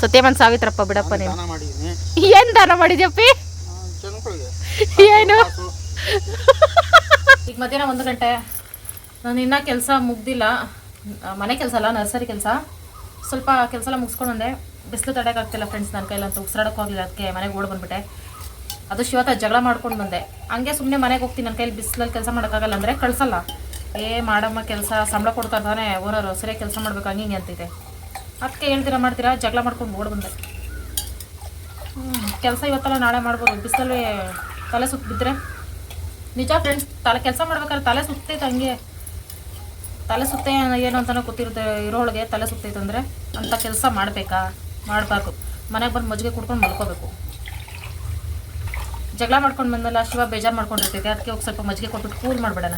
Speaker 1: ಸತ್ಯಮನ್ ಸಾವಿತ್ರಪ್ಪ ಬಿಡಪ್ಪ ನೀನು ಏನ್ ದಾನ ಮಾಡಿದ್ಯಪ್ಪಿ? ಏನು? ಮಧ್ಯಾಹ್ನ ಒಂದು ಗಂಟೆ. ನಾನು ಇನ್ನೂ ಕೆಲಸ ಮುಗ್ದಿಲ್ಲ. ಮನೆ ಕೆಲಸ ಅಲ್ಲ, ನರ್ಸರಿ ಕೆಲಸ. ಸ್ವಲ್ಪ ಕೆಲಸ ಎಲ್ಲ ಮುಗಿಸ್ಕೊಂಡು ಬಂದೆ. ಬಿಸಿಲು ತಡೆಯೋಕ್ಕಾಗ್ತಿಲ್ಲ ಫ್ರೆಂಡ್ಸ್ ನನ್ನ ಕೈಲಂತ ಉಸಿರಾಡೋಕೆ ಹೋಗಲಿಲ್ಲ, ಅದಕ್ಕೆ ಮನೆಗೆ ಓಡ್ ಬಂದುಬಿಟ್ಟೆ. ಅದು ಶಿವತ ಜಗಳ ಮಾಡ್ಕೊಂಡು ಬಂದೆ. ಹಂಗೆ ಸುಮ್ಮನೆ ಮನೆಗೆ ಹೋಗ್ತೀನಿ ನನ್ನ ಕೈಲಿ ಬಿಸಿಲಲ್ಲಿ ಕೆಲಸ ಮಾಡೋಕ್ಕಾಗಲ್ಲ ಅಂದರೆ ಕಳಿಸಲ್ಲ. ಏ, ಮಾಡಮ್ಮ ಕೆಲಸ, ಸಂಬಳ ಕೊಡ್ತಾರೆ ತಾನೇ ಓರೋರು ಸರಿಯಾಗಿ ಕೆಲಸ ಮಾಡ್ಬೇಕು, ಹಂಗೆ ಹಿಂಗೆ ಅಂತಿದೆ ಅದಕ್ಕೆ ಹೇಳ್ತೀರಾ ಮಾಡ್ತೀರಾ ಜಗಳ ಮಾಡ್ಕೊಂಡು ಓಡ್ ಬಂದೆ. ಕೆಲಸ ಇವತ್ತಲ್ಲ ನಾಳೆ ಮಾಡ್ಬೋದು. ಬಿಸಿಲಲ್ಲಿ ತಲೆ ಸುತ್ತ ಬಿದ್ದರೆ ನಿಜ ಫ್ರೆಂಡ್ಸ್ ತಲೆ ಕೆಲಸ ಮಾಡ್ಬೇಕಾದ್ರೆ ತಲೆ ಸುತ್ತೈತೆ ಹಂಗೆ. ತಲೆ ಸುತ್ತೆ ಏನು ಅಂತಲೂ ಗೊತ್ತಿರುತ್ತೆ ಇರೋಳಿಗೆ ತಲೆ ಸುತ್ತೈತೆ ಅಂದರೆ ಅಂಥ ಕೆಲಸ ಮಾಡಬೇಕಾ? ಮಾಡಬಾರ್ದು. ಮನೆಗೆ ಬಂದು ಮಜ್ಜಿಗೆ ಕುಡ್ಕೊಂಡು ಮಲ್ಕೋಬೇಕು. ಜಗಳ ಮಾಡ್ಕೊಂಡು ಬಂದಲ್ಲ ಶಿವ ಬೇಜಾರು ಮಾಡ್ಕೊಂಡಿರ್ತೈತೆ ಅದಕ್ಕೆ ಹೋಗಿ ಸ್ವಲ್ಪ ಮಜ್ಜಿಗೆ ಕೊಟ್ಬಿಟ್ಟು ಕೂಲ್ ಮಾಡಿಬಿಡೋಣ.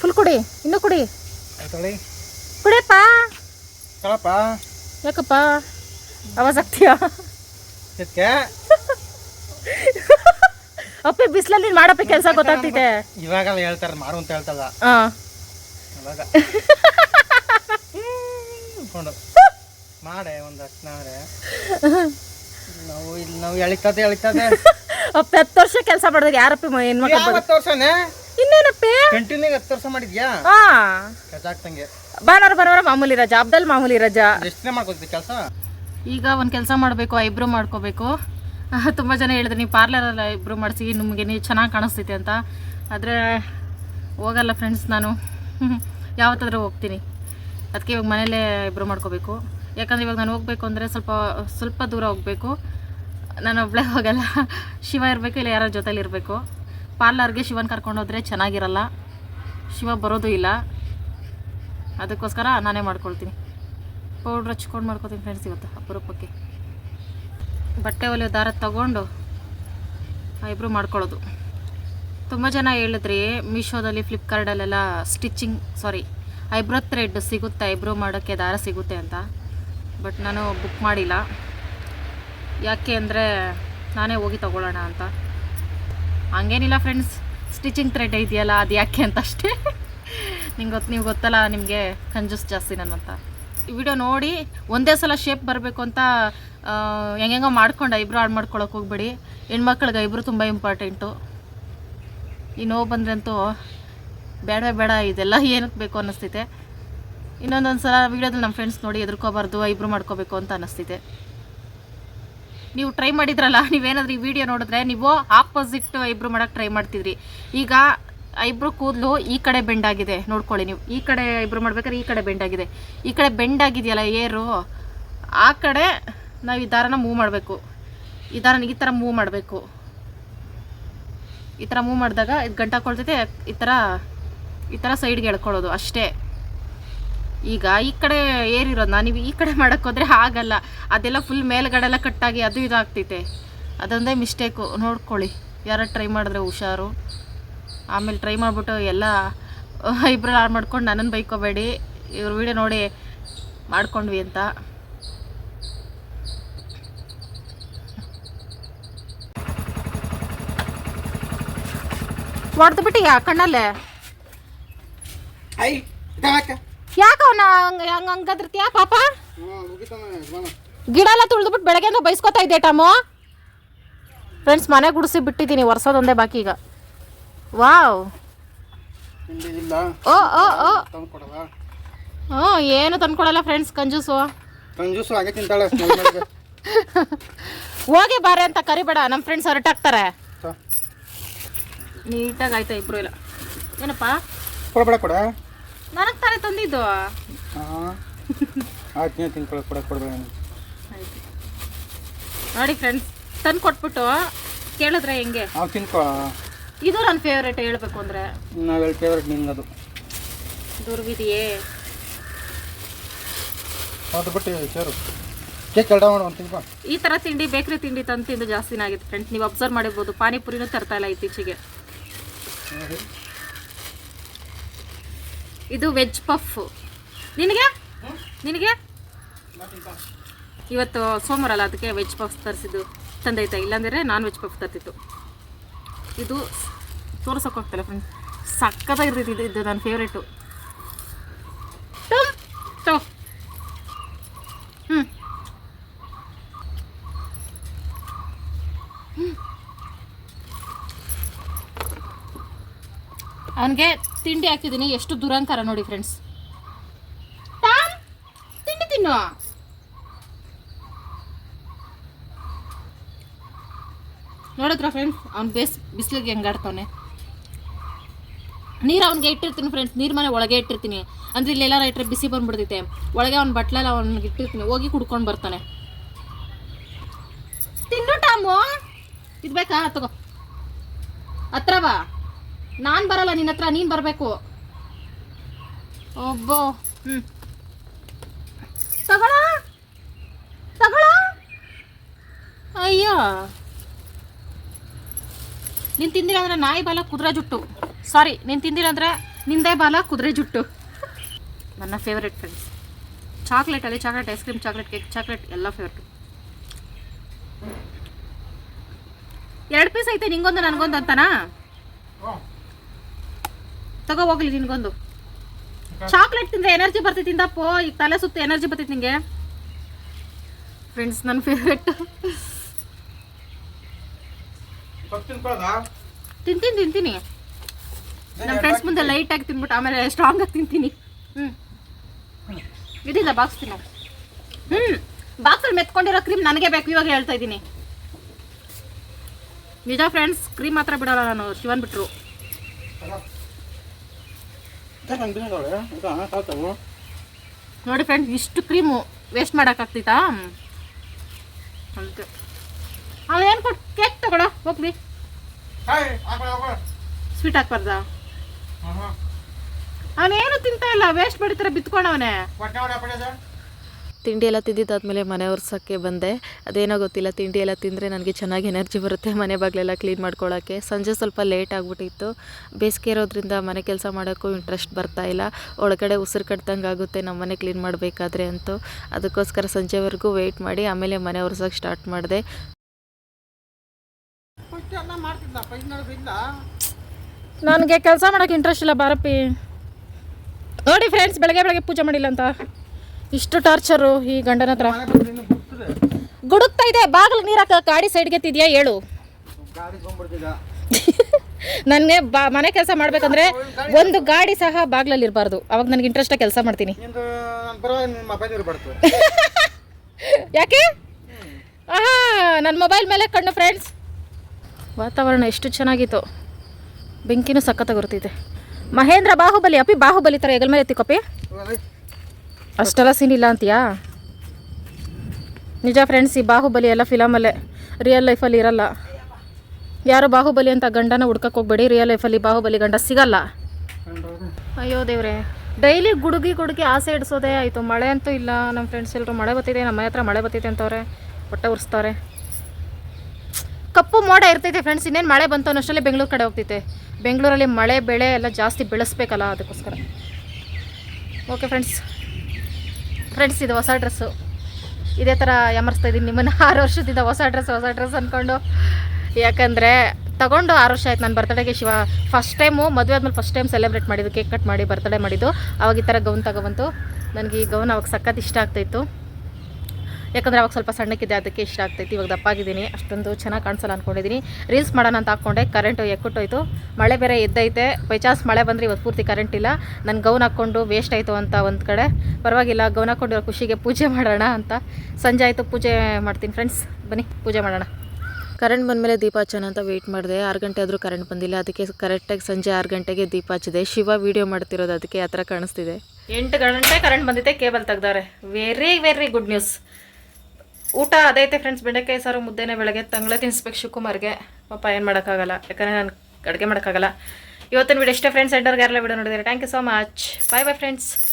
Speaker 1: ಫುಲ್ ಕುಡಿ ಇನ್ನೂ ಕುಡಿ. ಕುಡಿಯಪ್ಪ.
Speaker 2: ಕಳಪ್ಪ.
Speaker 1: ಯಾಕಪ್ಪ? ಆವಾಜ್ ಆಗ್ತೀಯಾ? ಅಪ್ಪಿ ಬಿಸಿಲಲ್ಲಿ ಮಾಡಪ್ಪ ಕೆಲಸ ಗೊತ್ತಾಗ್ತಿದೆ.
Speaker 2: ಇವಾಗೆಲ್ಲ ಹೇಳ್ತಾರೆ ಮಾಡು ಅಂತ ಹೇಳ್ತಲ್ಲ.
Speaker 1: ಹಾ.
Speaker 2: ಅವಾಗ ಕೊಂಡು ಮಾಡೆ ಒಂದು ಅಷ್ಟು ನಾವ್ರೆ ನಾವು ಇಲ್ಲಿ ನಾವು ಎಳಿತದೆ ಎಳಿತದೆ.
Speaker 1: ಅಪ್ಪ ಹತ್ತು ವರ್ಷ ಕೆಲಸ ಮಾಡಿದಾಗ ಯಾರಪ್ಪಿ ಹೆಣ್ಮಕ್ಳು
Speaker 2: ಹತ್ತು ವರ್ಷನೇ?
Speaker 1: ಇನ್ನೇನಪ್ಪಿ?
Speaker 2: ಕಂಟಿನ್ಯೂ ಹತ್ತು ವರ್ಷ ಮಾಡಿದ್ಯಾ?
Speaker 1: ಹಾ.
Speaker 2: ಕಜಾಕ್ತಂಗೆ
Speaker 1: ಬಾನಾರ ಬರೋರ ಮಾಮೂಲಿ ರಜಾ ಅಬ್ದಲ್ ಮಾಮೂಲಿ ರಜಾ.
Speaker 2: ಎಷ್ಟನೇ ಮಾಡ್ಕೊತೀವಿ ಕೆಲಸ?
Speaker 1: ಈಗ ಒಂದು ಕೆಲಸ ಮಾಡಬೇಕು ಐಬ್ರೋ ಮಾಡ್ಕೋಬೇಕು. ತುಂಬ ಜನ ಹೇಳಿದ್ರು ನೀವು ಪಾರ್ಲರಲ್ಲಿ ಇಬ್ರು ಮಾಡಿಸಿ, ನಿಮಗೆ ನೀವು ಚೆನ್ನಾಗಿ ಕಾಣಿಸ್ತೈತೆ ಅಂತ. ಆದರೆ ಹೋಗಲ್ಲ ಫ್ರೆಂಡ್ಸ್ ನಾನು. ಯಾವತ್ತಾದರೂ ಹೋಗ್ತೀನಿ. ಅದಕ್ಕೆ ಇವಾಗ ಮನೇಲೇ ಇಬ್ರು ಮಾಡ್ಕೋಬೇಕು. ಯಾಕಂದರೆ ಇವಾಗ ನಾನು ಹೋಗಬೇಕು ಅಂದರೆ ಸ್ವಲ್ಪ ಸ್ವಲ್ಪ ದೂರ ಹೋಗಬೇಕು. ನಾನು ಒಬ್ಬಳೇ ಹೋಗಲ್ಲ. ಶಿವ ಇರಬೇಕು, ಇಲ್ಲ ಯಾರೋ ಜೊತೇಲಿ ಇರಬೇಕು. ಪಾರ್ಲರ್ಗೆ ಶಿವನ್ ಕರ್ಕೊಂಡು ಹೋದರೆ ಚೆನ್ನಾಗಿರಲ್ಲ. ಶಿವ ಬರೋದು ಇಲ್ಲ. ಅದಕ್ಕೋಸ್ಕರ ನಾನೇ ಮಾಡ್ಕೊಳ್ತೀನಿ. ಪೌಡ್ರ್ ಹಚ್ಕೊಂಡು ಮಾಡ್ಕೊತೀನಿ ಫ್ರೆಂಡ್ಸ್ ಇವತ್ತು ಅಪರೂಪಕ್ಕೆ. ಬಟ್ಟೆ ಒಲೆ ದಾರ ತಗೊಂಡು ಐಬ್ರೋ ಮಾಡ್ಕೊಳ್ಳೋದು. ತುಂಬ ಜನ ಹೇಳಿದ್ರಿ, ಮೀಶೋದಲ್ಲಿ ಫ್ಲಿಪ್ಕಾರ್ಟಲ್ಲೆಲ್ಲ ಸ್ಟಿಚಿಂಗ್ ಸಾರಿ ಐಬ್ರೋ ಥ್ರೆಡ್ ಸಿಗುತ್ತೆ, ಐಬ್ರೋ ಮಾಡೋಕ್ಕೆ ದಾರ ಸಿಗುತ್ತೆ ಅಂತ. ಬಟ್ ನಾನು ಬುಕ್ ಮಾಡಿಲ್ಲ. ಯಾಕೆ ಅಂದರೆ ನಾನೇ ಹೋಗಿ ತಗೊಳ್ಳೋಣ ಅಂತ. ಹಂಗೇನಿಲ್ಲ ಫ್ರೆಂಡ್ಸ್ ಸ್ಟಿಚಿಂಗ್ ಥ್ರೆಡ್ ಇದೆಯಲ್ಲ ಅದು ಯಾಕೆ ಅಂತ ಅಷ್ಟೇ. ನಿಮ್ಗೆ ಗೊತ್ತು ನೀವು ಗೊತ್ತಲ್ಲ, ನಿಮಗೆ ಕಂಜೂಸ್ ಜಾಸ್ತಿ ನನ್ನಂತ. ವಿಡಿಯೋ ನೋಡಿ ಒಂದೇ ಸಲ ಶೇಪ್ ಬರಬೇಕು ಅಂತ ಹೆಂಗೆಂಗೋ ಮಾಡ್ಕೊಂಡು ಐಬ್ರೋ ಆಡ್ ಮಾಡ್ಕೊಳಕ್ಕೆ ಹೋಗ್ಬೇಡಿ. ಹೆಣ್ಮಕ್ಳಿಗೆ ಐಬ್ರೋ ತುಂಬ ಇಂಪಾರ್ಟೆಂಟು ಈ ನೋವು ಬಂದ್ರಂತೂ ಬೇಡ ಬೇಡ, ಇದೆಲ್ಲ ಏನಕ್ಕೆ ಬೇಕು ಅನ್ನಿಸ್ತೈತೆ ಇನ್ನೊಂದೊಂದು ಸಲ ವೀಡಿಯೋದಲ್ಲಿ ನಮ್ಮ ಫ್ರೆಂಡ್ಸ್ ನೋಡಿ ಎದುರ್ಕೋಬಾರ್ದು ಐಬ್ರೋ ಮಾಡ್ಕೋಬೇಕು ಅಂತ ಅನ್ನಿಸ್ತೈತೆ ನೀವು ಟ್ರೈ ಮಾಡಿದ್ರಲ್ಲ, ನೀವೇನಾದ್ರೂ ಈ ವಿಡಿಯೋ ನೋಡಿದ್ರೆ ನೀವು ಆಪೋಸಿಟ್ ಐಬ್ರು ಮಾಡೋಕ್ಕೆ ಟ್ರೈ ಮಾಡ್ತಿದ್ರಿ. ಈಗ ಐಬ್ರೋ ಕೂದಲು ಈ ಕಡೆ ಬೆಂಡ್ ಆಗಿದೆ ನೋಡ್ಕೊಳ್ಳಿ ನೀವು. ಈ ಕಡೆ ಐಬ್ರೋ ಮಾಡ್ಬೇಕಾದ್ರೆ ಈ ಕಡೆ ಬೆಂಡ್ ಆಗಿದೆ ಈ ಕಡೆ ಬೆಂಡ್ ಆಗಿದೆಯಲ್ಲ ಏರು? ಆ ಕಡೆ ನಾವು ಈ ದಾರನ ಮೂವ್ ಮಾಡಬೇಕು. ಈ ದಾರನ ಈ ಥರ ಮೂವ್ ಮಾಡಬೇಕು. ಈ ಥರ ಮೂವ್ ಮಾಡಿದಾಗ ಇದು ಗಂಟು ಹಾಕೊಳ್ತೈತೆ ಈ ಥರ ಈ ಥರ ಸೈಡ್ಗೆ ಎಳ್ಕೊಳ್ಳೋದು ಅಷ್ಟೇ. ಈಗ ಈ ಕಡೆ ಏರಿರೋದನ್ನ ನೀವು ಈ ಕಡೆ ಮಾಡೋಕ್ಕೋದ್ರೆ ಆಗಲ್ಲ ಅದೆಲ್ಲ ಫುಲ್ ಮೇಲ್ಗಡೆ ಎಲ್ಲ ಕಟ್ಟಾಗಿ ಅದು ಇದು ಆಗ್ತೈತೆ. ಅದೊಂದೇ ಮಿಸ್ಟೇಕು ನೋಡ್ಕೊಳ್ಳಿ. ಯಾರು ಟ್ರೈ ಮಾಡಿದ್ರೆ ಹುಷಾರು. ಆಮೇಲೆ ಟ್ರೈ ಮಾಡಿಬಿಟ್ಟು ಎಲ್ಲ ಇಬ್ಬರು ಹಾಳು ಮಾಡ್ಕೊಂಡು ನನ್ನನ್ನು ಬೈಕೋಬೇಡಿ. ಇವ್ರ ವಿಡಿಯೋ ನೋಡಿ ಮಾಡ್ಕೊಂಡ್ವಿ ಅಂತ. ಹೊಡೆದು ಬಿಟ್ಟು ಯಾ ಕಣ್ಣಲ್ಲೇ? ಯಾಕ? ಅವನ ಹಂಗೆ ಪಾಪ? ಗಿಡ ಎಲ್ಲ ತುಳಿದ್ಬಿಟ್ಟು ಬೆಳಗ್ಗೆ ಬೈಸ್ಕೊತಾ ಇದ್ದೆ ಟಮೋ. ಫ್ರೆಂಡ್ಸ್ ಮನೆ ಗುಡಿಸಿ ಬಿಟ್ಟಿದ್ದೀನಿ ವರ್ಷದೊಂದೇ ಬಾಕಿ ಈಗ. ವಾವ್. ಓ ಓ ಓ. ಹ್ಞೂ ಏನು ತಂದ್ಕೊಡಲ್ಲ ಫ್ರೆಂಡ್ಸ್ ಕಂಜೂಸು.
Speaker 2: ಕಂಜೂಸು ಹಾಗೆ ತಿಂತಾಳೆ.
Speaker 1: ಹೋಗಿ ಬಾರೆ ಅಂತ ಕರಿಬೇಡ ನಮ್ಮ ಫ್ರೆಂಡ್ಸ್ ಹೊರಟಾಗ್ತಾರೆ. ನೀಟಾಗಿ ಆಯ್ತಾ ಇಬ್ರು ಇಲ್ಲ ಏನಪ್ಪ?
Speaker 2: ಕೊಡಬೇಡ ಕೊಡ.
Speaker 1: ನನಗೆ ತಾನೇ ತಂದಿದ್ದು.
Speaker 2: ಆಯ್ತು ಕೊಡ ಕೊಡಬೇಡ
Speaker 1: ನೋಡಿ ಫ್ರೆಂಡ್ಸ್ ತಂದು ಕೊಟ್ಬಿಟ್ಟು ಕೇಳಿದ್ರೆ ಹೆಂಗೆ?
Speaker 2: ನಾವು ತಿನ್ಕೊ.
Speaker 1: ಇದು ನನ್ನ ಫೇವ್ರೇಟ್ ಹೇಳ್ಬೇಕು ಅಂದರೆ?
Speaker 2: ನಾವು ಹೇಳಿ ಫೇವ್ರೆಟ್ ನಿಂಗದು
Speaker 1: ದುರ್ವಿದಿಯೇ.
Speaker 2: ಅದು ಬಿಟ್ಟು ಕೇಕ್ ಮಾಡು
Speaker 1: ಈ ಥರ ತಿಂಡಿ ಬೇಕರಿ ತಿಂಡಿ ತಂದು ತಿಂದು ಜಾಸ್ತಿನೇ ಆಗಿತ್ತು ಫ್ರೆಂಡ್ಸ್ ನೀವು ಅಬ್ಸರ್ವ್ ಮಾಡಿರ್ಬೋದು. ಪಾನಿಪುರಿನೂ ತರ್ತಾ ಇಲ್ಲ ಇತ್ತೀಚೆಗೆ. ಇದು ವೆಜ್ ಪಫ್ ನಿನಗೆ? ನಿನಗೆ? ಇವತ್ತು ಸೋಮವಾರ ಅಲ್ಲ ಅದಕ್ಕೆ ವೆಜ್ ಪಫ್ ತರಿಸಿದ್ದು ತಂದೈತೆ ಇಲ್ಲಾಂದರೆ ನಾನ್ ವೆಜ್ ಪಫ್ ತರ್ತಿತ್ತು. ಇದು ತೋರ್ಸೋಕೆ ಹೋಗ್ತಲ್ಲ ಫ್ರೆಂಡ್ಸ್ ಸಕ್ಕತ್ತಾಗಿರ್ತೈತಿ ಇದು ಇದು ನನ್ನ ಫೇವ್ರೇಟು ಅವನಿಗೆ ತಿಂಡಿ ಹಾಕಿದ್ದೀನಿ ಎಷ್ಟು ದುರಂಕಾರ ನೋಡಿ ಫ್ರೆಂಡ್ಸ್ ತಿಂಡಿ ತಿನ್ನು ನೋಡಿದ್ರ ಫ್ರೆಂಡ್ಸ್ ಅವ್ನು ಬೇಸ್ ಬಿಸಿಲಿಗೆ ಹೆಂಗಾಡ್ತಾನೆ ನೀರು ಅವ್ನಿಗೆ ಇಟ್ಟಿರ್ತೀನಿ ಫ್ರೆಂಡ್ಸ್ ನೀರು ಮನೆ ಒಳಗೆ ಇಟ್ಟಿರ್ತೀನಿ. ಅಂದ್ರೆ ಇಲ್ಲೆಲ್ಲ ಇಟ್ಟರೆ ಬಿಸಿ ಬಂದ್ಬಿಡ್ತೈತೆ. ಒಳಗೆ ಅವ್ನ ಬಟ್ಲೆಲ್ಲ ಅವ್ನಿಗೆ ಇಟ್ಟಿರ್ತೀನಿ. ಹೋಗಿ ಕುಡ್ಕೊಂಡು ಬರ್ತಾನೆ. ತಿನ್ನು ಟಾಮು. ಇದು ಬೇಕಾ? ತಗೋ. ಹತ್ರ ಬಾ. ನಾನು ಬರಲ್ಲ ನಿನ್ನ ಹತ್ರ. ನೀನು ಬರಬೇಕು. ಒಬ್ಬೋ. ಹ್ಞೂ ತಗೊಳ? ತಗೊಳ? ಅಯ್ಯೋ. ನೀನು ತಿಂದಿಲ್ಲ ಅಂದ್ರೆ ನಾಯಿ ಬಾಲ ಕುದುರೆ ಜುಟ್ಟು. ಸಾರಿ ನೀನು ತಿಂದಿಲ್ಲ ಅಂದ್ರೆ ನಿಂದೇ ಬಾಲ ಕುದುರೆ ಜುಟ್ಟು. ನನ್ನ favourite friends ಚಾಕ್ಲೇಟಲ್ಲಿ chocolate ice cream chocolate cake chocolate ಎಲ್ಲ ಫೇವ್ರೆಟ್ ಎರಡು ಪೀಸ್ ಐತೆ, ನಿಂಗೊಂದು, ನನಗೊಂದು ಅಂತನಾ? ತಗೋ ಹೋಗ್ಲಿ ನಿನ್ಗೊಂದು. ಚಾಕ್ಲೇಟ್ ತಿಂದ್ರೆ ಎನರ್ಜಿ ಬರ್ತೈತಿ, ತಿಂದಪ್ಪೋ. ಈಗ ತಲೆ ಸುತ್ತ ಎನರ್ಜಿ ಬರ್ತೈತಿ ನಿಂಗೆ. ಫ್ರೆಂಡ್ಸ್ ನನ್ನ ಫೇವ್ರೆಟ್ ತಿಂತೀನಿ ತಿಂತೀನಿ. ನಮ್ಮ ಫ್ರೆಂಡ್ಸ್ ಮುಂದೆ ಲೈಟಾಗಿ ತಿನ್ಬಿಟ್ಟು ಆಮೇಲೆ ಸ್ಟ್ರಾಂಗಾಗಿ ತಿಂತೀನಿ. ಹ್ಞೂ ಇದಿಲ್ಲ ಬಾಕ್ಸ್ ತಿನ್ನು. ಹ್ಞೂ ಬಾಕ್ಸಲ್ಲಿ ಮೆತ್ಕೊಂಡಿರೋ ಕ್ರೀಮ್ ನನಗೆ ಬೇಕು ಇವಾಗ ಹೇಳ್ತಾ ಇದ್ದೀನಿ. ನಿಜ ಫ್ರೆಂಡ್ಸ್ ಕ್ರೀಮ್ ಮಾತ್ರ ಬಿಡೋಲ್ಲ ನಾನು ಶಿವನ್
Speaker 2: ಬಿಟ್ಟರು
Speaker 1: ನೋಡಿ ಫ್ರೆಂಡ್ಸ್ ಇಷ್ಟು ಕ್ರೀಮು ವೇಸ್ಟ್ ಮಾಡೋಕ್ಕಾಗ್ತೈತಾ ಅದಕ್ಕೆ. ಏನು ಕೊಟ್ಟು ಕೇಕ್ ತಗೊಳ ಹೋಗ್ಲಿ ಸ್ವೀಟ್ ಹಾಕ್ಬಾರ್ದ?
Speaker 2: ಹಾಂ ಹಾಂ
Speaker 1: ಅವನೇನು ತಿಂತಾ ಇಲ್ಲ ವೇಸ್ಟ್ ಮಾಡಿದ್ರೆ ಬಿತ್ಕೊಂಡವನೇ
Speaker 3: ತಿಂಡಿ ಎಲ್ಲ ತಿಂದಿದ್ದಾದ್ಮೇಲೆ ಮನೆ ಒರ್ಸೋಕ್ಕೆ ಬಂದೆ. ಅದೇನೋ ಗೊತ್ತಿಲ್ಲ ತಿಂಡಿ ಎಲ್ಲ ತಿಂದರೆ ನನಗೆ ಚೆನ್ನಾಗಿ ಎನರ್ಜಿ ಬರುತ್ತೆ ಮನೆ ಬಾಗಿಲೆಲ್ಲ ಕ್ಲೀನ್ ಮಾಡ್ಕೊಳ್ಳೋಕ್ಕೆ ಸಂಜೆ ಸ್ವಲ್ಪ ಲೇಟ್ ಆಗಿಬಿಟ್ಟಿತ್ತು. ಬೇಸಿಗೆ ಇರೋದ್ರಿಂದ ಮನೆ ಕೆಲಸ ಮಾಡೋಕ್ಕೂ ಇಂಟ್ರೆಸ್ಟ್ ಬರ್ತಾ ಇಲ್ಲ. ಒಳಗಡೆ ಉಸಿರು ಕಟ್ದಂಗೆ ಆಗುತ್ತೆ ನಮ್ಮ ಮನೆ ಕ್ಲೀನ್ ಮಾಡಬೇಕಾದ್ರೆ ಅಂತೂ. ಅದಕ್ಕೋಸ್ಕರ ಸಂಜೆವರೆಗೂ ವೆಯ್ಟ್ ಮಾಡಿ ಆಮೇಲೆ ಮನೆ ಒರ್ಸೋಕ್ಕೆ ಸ್ಟಾರ್ಟ್ ಮಾಡಿದೆ
Speaker 2: ಫಸ್ಟ್ ಎಲ್ಲ ಮಾಡ್ತಿದ್ದ ಪೈಸ್ನವ್ರು ಇಲ್ಲ
Speaker 1: ನನಗೆ ಕೆಲಸ ಮಾಡೋಕೆ ಇಂಟ್ರೆಸ್ಟ್ ಇಲ್ಲ ಬಾರಪ್ಪಿ ನೋಡಿ ಫ್ರೆಂಡ್ಸ್ ಬೆಳಗ್ಗೆ ಬೆಳಗ್ಗೆ ಪೂಜೆ ಮಾಡಿಲ್ಲ ಅಂತ. ಇಷ್ಟು ಟಾರ್ಚರು ಈ ಗಂಡನ ಹತ್ರ. ಗುಡುಕ್ತಾ ಇದೆ ಬಾಗಿಲು ನೀರಾಕ ಗಾಡಿ ಸೈಡ್ಗೆ ತಿದ್ಯಾ ಹೇಳು. ನನಗೆ ಬಾ ಮನೆ ಕೆಲಸ ಮಾಡ್ಬೇಕಂದ್ರೆ ಒಂದು ಗಾಡಿ ಸಹ ಬಾಗ್ಲಲ್ಲಿ ಇರಬಾರ್ದು. ಅವಾಗ ನನಗೆ ಇಂಟ್ರೆಸ್ಟಾಗಿ ಕೆಲಸ ಮಾಡ್ತೀನಿ. ಯಾಕೆ? ಆಹಾ ನನ್ನ ಮೊಬೈಲ್ ಮೇಲೆ ಕಣ್ಣು ಫ್ರೆಂಡ್ಸ್ ವಾತಾವರಣ ಎಷ್ಟು ಚೆನ್ನಾಗಿತ್ತು. ಬೆಂಕಿನೂ ಸಖತ್ತಾಗಿ ಗೊತ್ತಿದೆ ಮಹೇಂದ್ರ ಬಾಹುಬಲಿ, ಅಪ್ಪಿ ಬಾಹುಬಲಿ ಥರ ಹೆಗಲ್ ಮೇಲೆ ಎತ್ತಿಕೊಪ್ಪಿ. ಅಷ್ಟೆಲ್ಲ ಸೀನ್ ಇಲ್ಲ ಅಂತೀಯಾ? ನಿಜ ಫ್ರೆಂಡ್ಸ್ ಈ ಬಾಹುಬಲಿ ಎಲ್ಲ ಫಿಲಮಲ್ಲೇ ರಿಯಲ್ ಲೈಫಲ್ಲಿ ಇರಲ್ಲ. ಯಾರು ಬಾಹುಬಲಿ ಅಂತ ಗಂಡನ ಹುಡ್ಕಕ್ಕೆ ಹೋಗ್ಬೇಡಿ ರಿಯಲ್ ಲೈಫಲ್ಲಿ ಬಾಹುಬಲಿ ಗಂಡ ಸಿಗಲ್ಲ. ಅಯ್ಯೋ ದೇವ್ರೆ ಡೈಲಿ ಗುಡುಗಿ ಗುಡುಗಿ ಆಸೆ ಇಡಿಸೋದೇ ಆಯಿತು. ಮಳೆ ಅಂತೂ ಇಲ್ಲ. ನಮ್ಮ ಫ್ರೆಂಡ್ಸ್ ಎಲ್ಲರೂ ಮಳೆ ಬತ್ತಿದೆ, ನಮ್ಮ ಮನೆ ಹತ್ರ ಮಳೆ ಬತ್ತಿದೆ ಅಂತವ್ರೆ, ಹೊಟ್ಟೆ ಉರಿಸ್ತವ್ರೆ ಕಪ್ಪು ಮೋಡ ಇರ್ತೈತೆ ಫ್ರೆಂಡ್ಸ್ ಇನ್ನೇನು ಮಳೆ ಬಂತು ಅನ್ನೋಷ್ಟರಲ್ಲಿ ಬೆಂಗಳೂರು ಕಡೆ ಹೋಗ್ತೈತೆ. ಬೆಂಗಳೂರಲ್ಲಿ ಮಳೆ, ಬೆಳೆ ಎಲ್ಲ ಜಾಸ್ತಿ ಬೆಳೆಸ್ಬೇಕಲ್ಲ ಅದಕ್ಕೋಸ್ಕರ. ಓಕೆ ಫ್ರೆಂಡ್ಸ್ ಫ್ರೆಂಡ್ಸ್ ಇದು ಹೊಸ ಡ್ರೆಸ್ಸು ಇದೇ ಥರ ಯಮರ್ಸ್ತಾ ಇದ್ದೀನಿ. ನಿಮ್ಮನ್ನು ಆರು ವರ್ಷದಿಂದ ಹೊಸ ಡ್ರೆಸ್ ಹೊಸ ಡ್ರೆಸ್ ಅಂದ್ಕೊಂಡು ಯಾಕಂದರೆ ತಗೊಂಡು ಆರು ವರ್ಷ ಆಯ್ತು. ನನ್ನ ಬರ್ತಡೇಗೆ ಶಿವ ಫಸ್ಟ್ ಟೈಮು ಮದುವೆ ಆದಮೇಲೆ ಫಸ್ಟ್ ಟೈಮ್ ಸೆಲೆಬ್ರೇಟ್ ಮಾಡಿದ್ದು ಕೇಕ್ ಕಟ್ ಮಾಡಿ ಬರ್ತಡೇ ಮಾಡಿದ್ದು. ಅವಾಗ ಈ ಥರ ಗೌನ್ ತಗೊಬಂತು ನನಗೆ ಈ ಗೌನ್ ಅವಾಗ ಸಖತ್ ಇಷ್ಟ ಆಗ್ತಾಯಿತ್ತು ಯಾಕಂದರೆ ಅವಾಗ ಸ್ವಲ್ಪ ಸಣ್ಣಕ್ಕಿದೆ ಅದಕ್ಕೆ ಇಷ್ಟ ಆಗ್ತೈತಿ. ಇವಾಗ ದಪ್ಪಾಗಿದ್ದೀನಿ. ಅಷ್ಟೊಂದು ಚೆನ್ನಾಗಿ ಕಾಣಿಸಲ್ಲ ಅಂದ್ಕೊಂಡಿದ್ದೀನಿ ರೀಲ್ಸ್ ಮಾಡೋಣ ಅಂತ ಹಾಕ್ಕೊಂಡೆ ಕರೆಂಟು ಎಕ್ಕುಟ್ಟೋಯ್ತು. ಮಳೆ ಬೇರೆ ಎದ್ದೈತೆ. ಬೈ ಚಾನ್ಸ್ ಮಳೆ ಬಂದರೆ ಇವತ್ತು ಪೂರ್ತಿ ಕರೆಂಟ್ ಇಲ್ಲ. ನನ್ನ ಗೌನ್ ಹಾಕ್ಕೊಂಡು ವೇಸ್ಟ್ ಆಯಿತು ಅಂತ ಒಂದು ಕಡೆ. ಪರವಾಗಿಲ್ಲ ಗೌನ್ ಹಾಕ್ಕೊಂಡಿರೋ ಖುಷಿಗೆ ಪೂಜೆ ಮಾಡೋಣ ಅಂತ. ಸಂಜೆ ಆಯಿತು ಪೂಜೆ ಮಾಡ್ತೀನಿ ಫ್ರೆಂಡ್ಸ್ ಬನ್ನಿ ಪೂಜೆ ಮಾಡೋಣ.
Speaker 3: ಕರೆಂಟ್ ಬಂದಮೇಲೆ ದೀಪ ಹಚ್ಚೋಣ ಅಂತ ವೆಯ್ಟ್ ಮಾಡಿದೆ. ಆರು ಗಂಟೆ ಆದರೂ ಕರೆಂಟ್ ಬಂದಿಲ್ಲ. ಅದಕ್ಕೆ ಕರೆಕ್ಟಾಗಿ ಸಂಜೆ ಆರು ಗಂಟೆಗೆ ದೀಪ ಹಚ್ಚಿದೆ. ಶಿವ ವೀಡಿಯೋ ಮಾಡ್ತಿರೋದು ಅದಕ್ಕೆ ಆ ಥರ ಕಾಣಿಸ್ತಿದೆ.
Speaker 1: ಎಂಟು ಗಂಟೆ ಕರೆಂಟ್ ಬಂದಿದೆ ಕೇಬಲ್ ತೆಗ್ದವ್ರೆ. ವೆರಿ ವೆರಿ ಗುಡ್ ನ್ಯೂಸ್ ಊಟ ಅದೈತೆ ಫ್ರೆಂಡ್ಸ್ ಬೆಂಡೆಕಾಯಿ ಸಾರು ಮುದ್ದೆನೇ ಬೆಳಗ್ಗೆ. ತಂಗ್ಳೆ ತಿನ್ಸ್ಬೇಕು ಶಿವಕುಮಾರ್ಗೆ. ಪಾಪ ಏನು ಮಾಡೋಕ್ಕಾಗಲ್ಲ. ಯಾಕಂದರೆ ನಾನು ಅಡುಗೆ ಮಾಡೋಕ್ಕಾಗಲ್ಲ. ಇವತ್ತಿನ ವಿಡಿಯೋ ಇಷ್ಟೇ ಫ್ರೆಂಡ್ಸ್ ಎಂಟರ್ಗೆ ಯಾರಲ್ಲ ವಿಡಿಯೋ ನೋಡಿದರೆ. Thank you so much bye bye friends